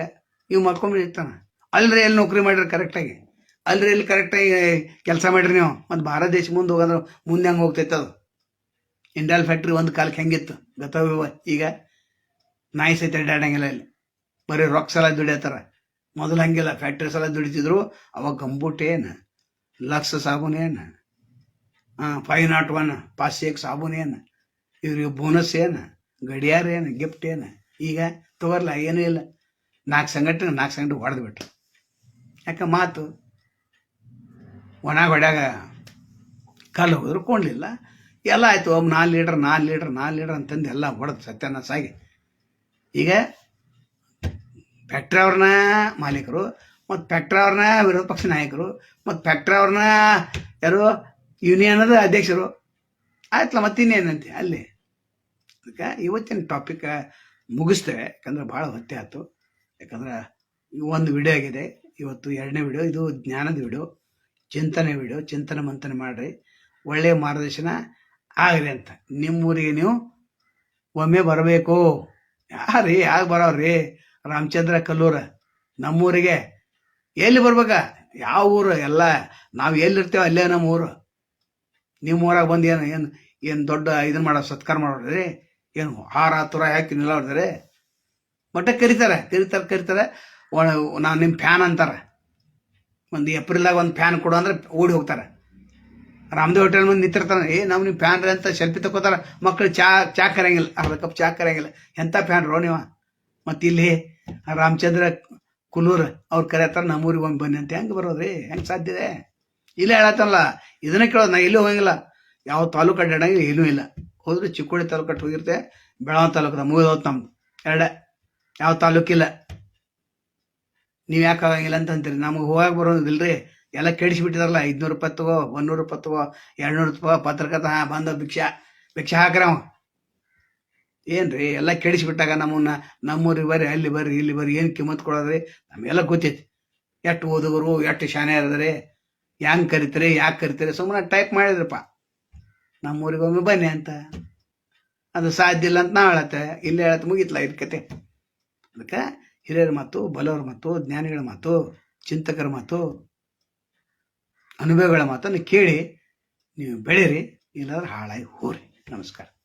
ಇವ್ ಇರ್ತಾನೆ. ಅಲ್ರಿ ಎಲ್ಲಿ ನೌಕರಿ ಮಾಡಿರಿ ಕರೆಕ್ಟಾಗಿ ಅಲ್ರಿ ಎಲ್ಲಿ ಕರೆಕ್ಟಾಗಿ ಕೆಲಸ ಮಾಡಿರಿ ನೀವು. ಮತ್ತು ಭಾರತ ದೇಶ ಮುಂದೆ ಹೋಗೋದ್ರೆ ಮುಂದೆ ಹೆಂಗೆ ಹೋಗ್ತೈತೆ ಅದು? ಇಂಡಲ್ ಫ್ಯಾಕ್ಟ್ರಿ ಒಂದು ಕಾಲಕ್ಕೆ ಹೆಂಗಿತ್ತು? ಗೊತ್ತಾವ ಈಗ ನಾಯಿ ಸೈತೆ ಅಡ್ಡಾಡಂಗಿಲ್ಲ ಇಲ್ಲಿ. ಬರೀ ರೊಕ್ಕ ಸಲ ದುಡಿಯತ್ತಾರ. ಮೊದಲು ಹಂಗಿಲ್ಲ ಫ್ಯಾಕ್ಟ್ರಿ ಸಲ ದುಡಿತಿದ್ರು, ಅವಾಗ ಗಂಬೂಟ್ ಏನು? ಲಕ್ಸ್ ಸಾಬೂನ್ ಏನು? ಹಾಂ ಫೈವ್ ನಾಟ್ ಒನ್ ಪಾಸ್ಯಕ್ ಸಾಬೂನ್ ಏನು? ಇವ್ರಿಗೆ ಬೋನಸ್ ಏನು? ಗಡಿಯಾರ ಏನು? ಗಿಫ್ಟ್ ಏನು? ಈಗ ತಗೋರ್ಲ, ಏನೂ ಇಲ್ಲ. ನಾಲ್ಕು ಸಂಘಟನೆ ನಾಲ್ಕು ಸಂಘಟನೆ ಹೊಡೆದು ಬಿಟ್ರು. ಯಾಕೆ ಮಾತು? ಒಣ ಹೊಡ್ಯಾಗ ಕಲ್ಲು ಹೋದ್ರು ಕೊಂಡ್ಲಿಲ್ಲ. ಎಲ್ಲ ಆಯಿತು ಒಬ್ಬ ನಾಲ್ಕು ಲೀಟ್ರ್ ನಾಲ್ಕು ಲೀಟ್ರ್ ನಾಲ್ಕು ಲೀಟ್ರ್ ಅಂತಂದು ಎಲ್ಲ ಹೊಡೆದು ಸತ್ಯಾನಾಶ ಆಗಿ. ಈಗ ಫ್ಯಾಕ್ಟ್ರಿ ಅವ್ರನ್ನ ಮಾಲೀಕರು, ಮತ್ತು ಫ್ಯಾಕ್ಟ್ರಿ ಅವ್ರನ್ನ ವಿರೋಧ ಪಕ್ಷ ನಾಯಕರು, ಮತ್ತು ಫ್ಯಾಕ್ಟ್ರಿ ಅವ್ರನ್ನ ಯಾರು ಯೂನಿಯನದ ಅಧ್ಯಕ್ಷರು. ಆಯ್ತಲ್ಲ, ಮತ್ತಿನ್ನೇನಂತೆ? ಅಲ್ಲಿ. ಅದಕ್ಕೆ ಇವತ್ತಿನ ಟಾಪಿಕ್ ಮುಗಿಸ್ತೇವೆ. ಯಾಕಂದ್ರೆ ಭಾಳ ಹೊತ್ತೆ ಆಯ್ತು. ಯಾಕಂದ್ರೆ ಒಂದು ವಿಡಿಯೋ ಆಗಿದೆ. ಇವತ್ತು ಎರಡನೇ ವಿಡಿಯೋ ಇದು ಜ್ಞಾನದ ವಿಡಿಯೋ ಚಿಂತನೆ ವಿಡಿಯೋ ಚಿಂತನೆ ಮಂಥನ ಮಾಡಿರಿ. ಒಳ್ಳೆಯ ಮಾರ್ಗದರ್ಶನ ಆಗಲಿ ಅಂತ. ನಿಮ್ಮೂರಿಗೆ ನೀವು ಒಮ್ಮೆ ಬರಬೇಕು. ಯಾರೀ ಯಾಕೆ ಬರೋರಿ ರಾಮಚಂದ್ರ ಕಲ್ಲೂರ, ನಮ್ಮೂರಿಗೆ. ಎಲ್ಲಿ ಬರ್ಬೇಕ? ಯಾವ ಊರು? ಎಲ್ಲ ನಾವು ಎಲ್ಲಿರ್ತೇವೆ ಅಲ್ಲೇ ನಮ್ಮ ಊರು. ನಿಮ್ಮ ಊರಾಗ ಬಂದು ಏನು ಏನು ಏನು ದೊಡ್ಡ ಇದನ್ನ ಮಾಡೋ, ಸತ್ಕಾರ ಮಾಡೋದ್ರಿ? ಏನು ಹಾರ, ತುರ ಹಾಕಿ ನಿಲ್ಲೋದ್ರಿ ಮಟ್ಟ ಕರಿತಾರೆ ಕರಿತಾರೆ ಕರಿತಾರೆ. ನಾನು ನಿಮ್ಮ ಫ್ಯಾನ್ ಅಂತಾರೆ. ಒಂದು ಏಪ್ರಿಲ್ದಾಗ ಒಂದು ಫ್ಯಾನ್ ಕೊಡು ಅಂದ್ರೆ ಓಡಿ ಹೋಗ್ತಾರೆ. ರಾಮದೇವ್ ಹೋಟೆಲ್ ಮುಂದೆ ನಿಂತಿರ್ತಾನೆ. ಏ, ನಾವು ನಿಮ್ಮ ಫ್ಯಾನ್ ರೀ ಅಂತ ಸೆಲ್ಫಿ ತಕೋತಾರೆ ಮಕ್ಕಳು ಚಾ ಚಾ ಕರೆಯಂಗಿಲ್ಲ. ಅರ್ಧ ಕಪ್ ಚಾ ಕರೆಯಂಗಿಲ್ಲ. ಎಂಥ ಫ್ಯಾನ್ ರೋ ನೀವು? ಮತ್ತು ಇಲ್ಲಿ ರಾಮಚಂದ್ರ ಕುಲೂರ್ ಅವ್ರು ಕರೆಯತ್ತಾರ ನಮ್ಮೂರಿಗೆ ಹೋಗಿ ಬನ್ನಿ ಅಂತ. ಹೆಂಗೆ ಬರೋದ್ರಿ? ಹೆಂಗೆ ಸಾಧ್ಯ ಇದೆ? ಇಲ್ಲೇ ಹೇಳತ್ತಲ್ಲ. ಇದನ್ನ ಕೇಳೋದು ನಾ ಎಲ್ಲೂ ಹೋಗಿಲ್ಲ. ಯಾವ ತಾಲೂಕು ಅಡ್ಡಾಡಂಗಿಲ್ಲ ಏನೂ ಇಲ್ಲ. ಹೋದ್ರೆ ಚಿಕ್ಕೋಡಿ ತಾಲೂಕು ಹೋಗಿರ್ತೆ, ಬೆಳಗಾವಿ ತಾಲೂಕು ಮುಗಿದೋತ್ ನಮ್ದು. ಎರಡ. ಯಾವ ತಾಲೂಕಿಲ್ಲ ನೀವು ಯಾಕೆ ಆಗಂಗಿಲ್ಲ ಅಂತ ಅಂತೀರಿ. ನಮಗೆ ಹೋಗಾಕ ಬರೋದಿಲ್ರಿ ಎಲ್ಲ ಕೆಡಿಸಿಬಿಟ್ಟಿದಾರಲ್ಲ, ಐದ್ನೂರು ರೂಪಾಯಿ ತಗೋ ಒಂದೂರು ರೂಪಾಯಿ ತಗೋ, ಎರಡ್ನೂರು ರೂಪಾಯಿ ಪತ್ರಕರ್ತ, ಹಾಂ ಬಂದ ಭಿಕ್ಷಾ. ಭಿಕ್ಷಾ ಹಾಕ್ರಿ ಅವ. ಏನ್ರಿ? ಎಲ್ಲ ಕೆಡಿಸಿಬಿಟ್ಟಾಗ ನಮ್ಮನ್ನ, ನಮ್ಮೂರಿಗೆ ಬರ್ರಿ, ಅಲ್ಲಿ ಬರ್ರಿ, ಇಲ್ಲಿ ಬರ್ರಿ, ಏನು ಕಿಮ್ಮತ್ ಕೊಡೋದ್ರಿ? ನಮಗೆಲ್ಲ ಗೊತ್ತೈತಿ. ಎಷ್ಟು ಓದುಗರು, ಎಷ್ಟು ಶಾನೆ ಇರದ್ರಿ ಹೆಂಗೆ ಕರಿತೀರಿ, ಯಾಕೆ ಕರಿತೀರಿ, ಸುಮ್ಮನೆ ಟೈಪ್ ಮಾಡಿದ್ರಪ್ಪ. ನಮ್ಮೂರಿಗೆ ಒಮ್ಮೆ ಬನ್ನಿ ಅಂತ. ಅದು ಸಾಧ್ಯ ಇಲ್ಲ ಅಂತ ನಾ ಹೇಳತ್ತೆ. ಇಲ್ಲಿ ಹೇಳತ್ತೆ ಮುಗಿತ್ಲ ಇದ್ ಕತೆ. ಅದಕ್ಕೆ ಹಿರಿಯರ ಮಾತು, ಬಲವರ ಮಾತು, ಜ್ಞಾನಿಗಳ ಮಾತು, ಚಿಂತಕರ ಮಾತು, ಅನುಭವಗಳ ಮಾತನ್ನು ಕೇಳಿ, ನೀವು ಬೆಳೀರಿ ಇಲ್ಲಾಂದ್ರೆ ಹಾಳಾಗಿ ಹೋರಿ ನಮಸ್ಕಾರ.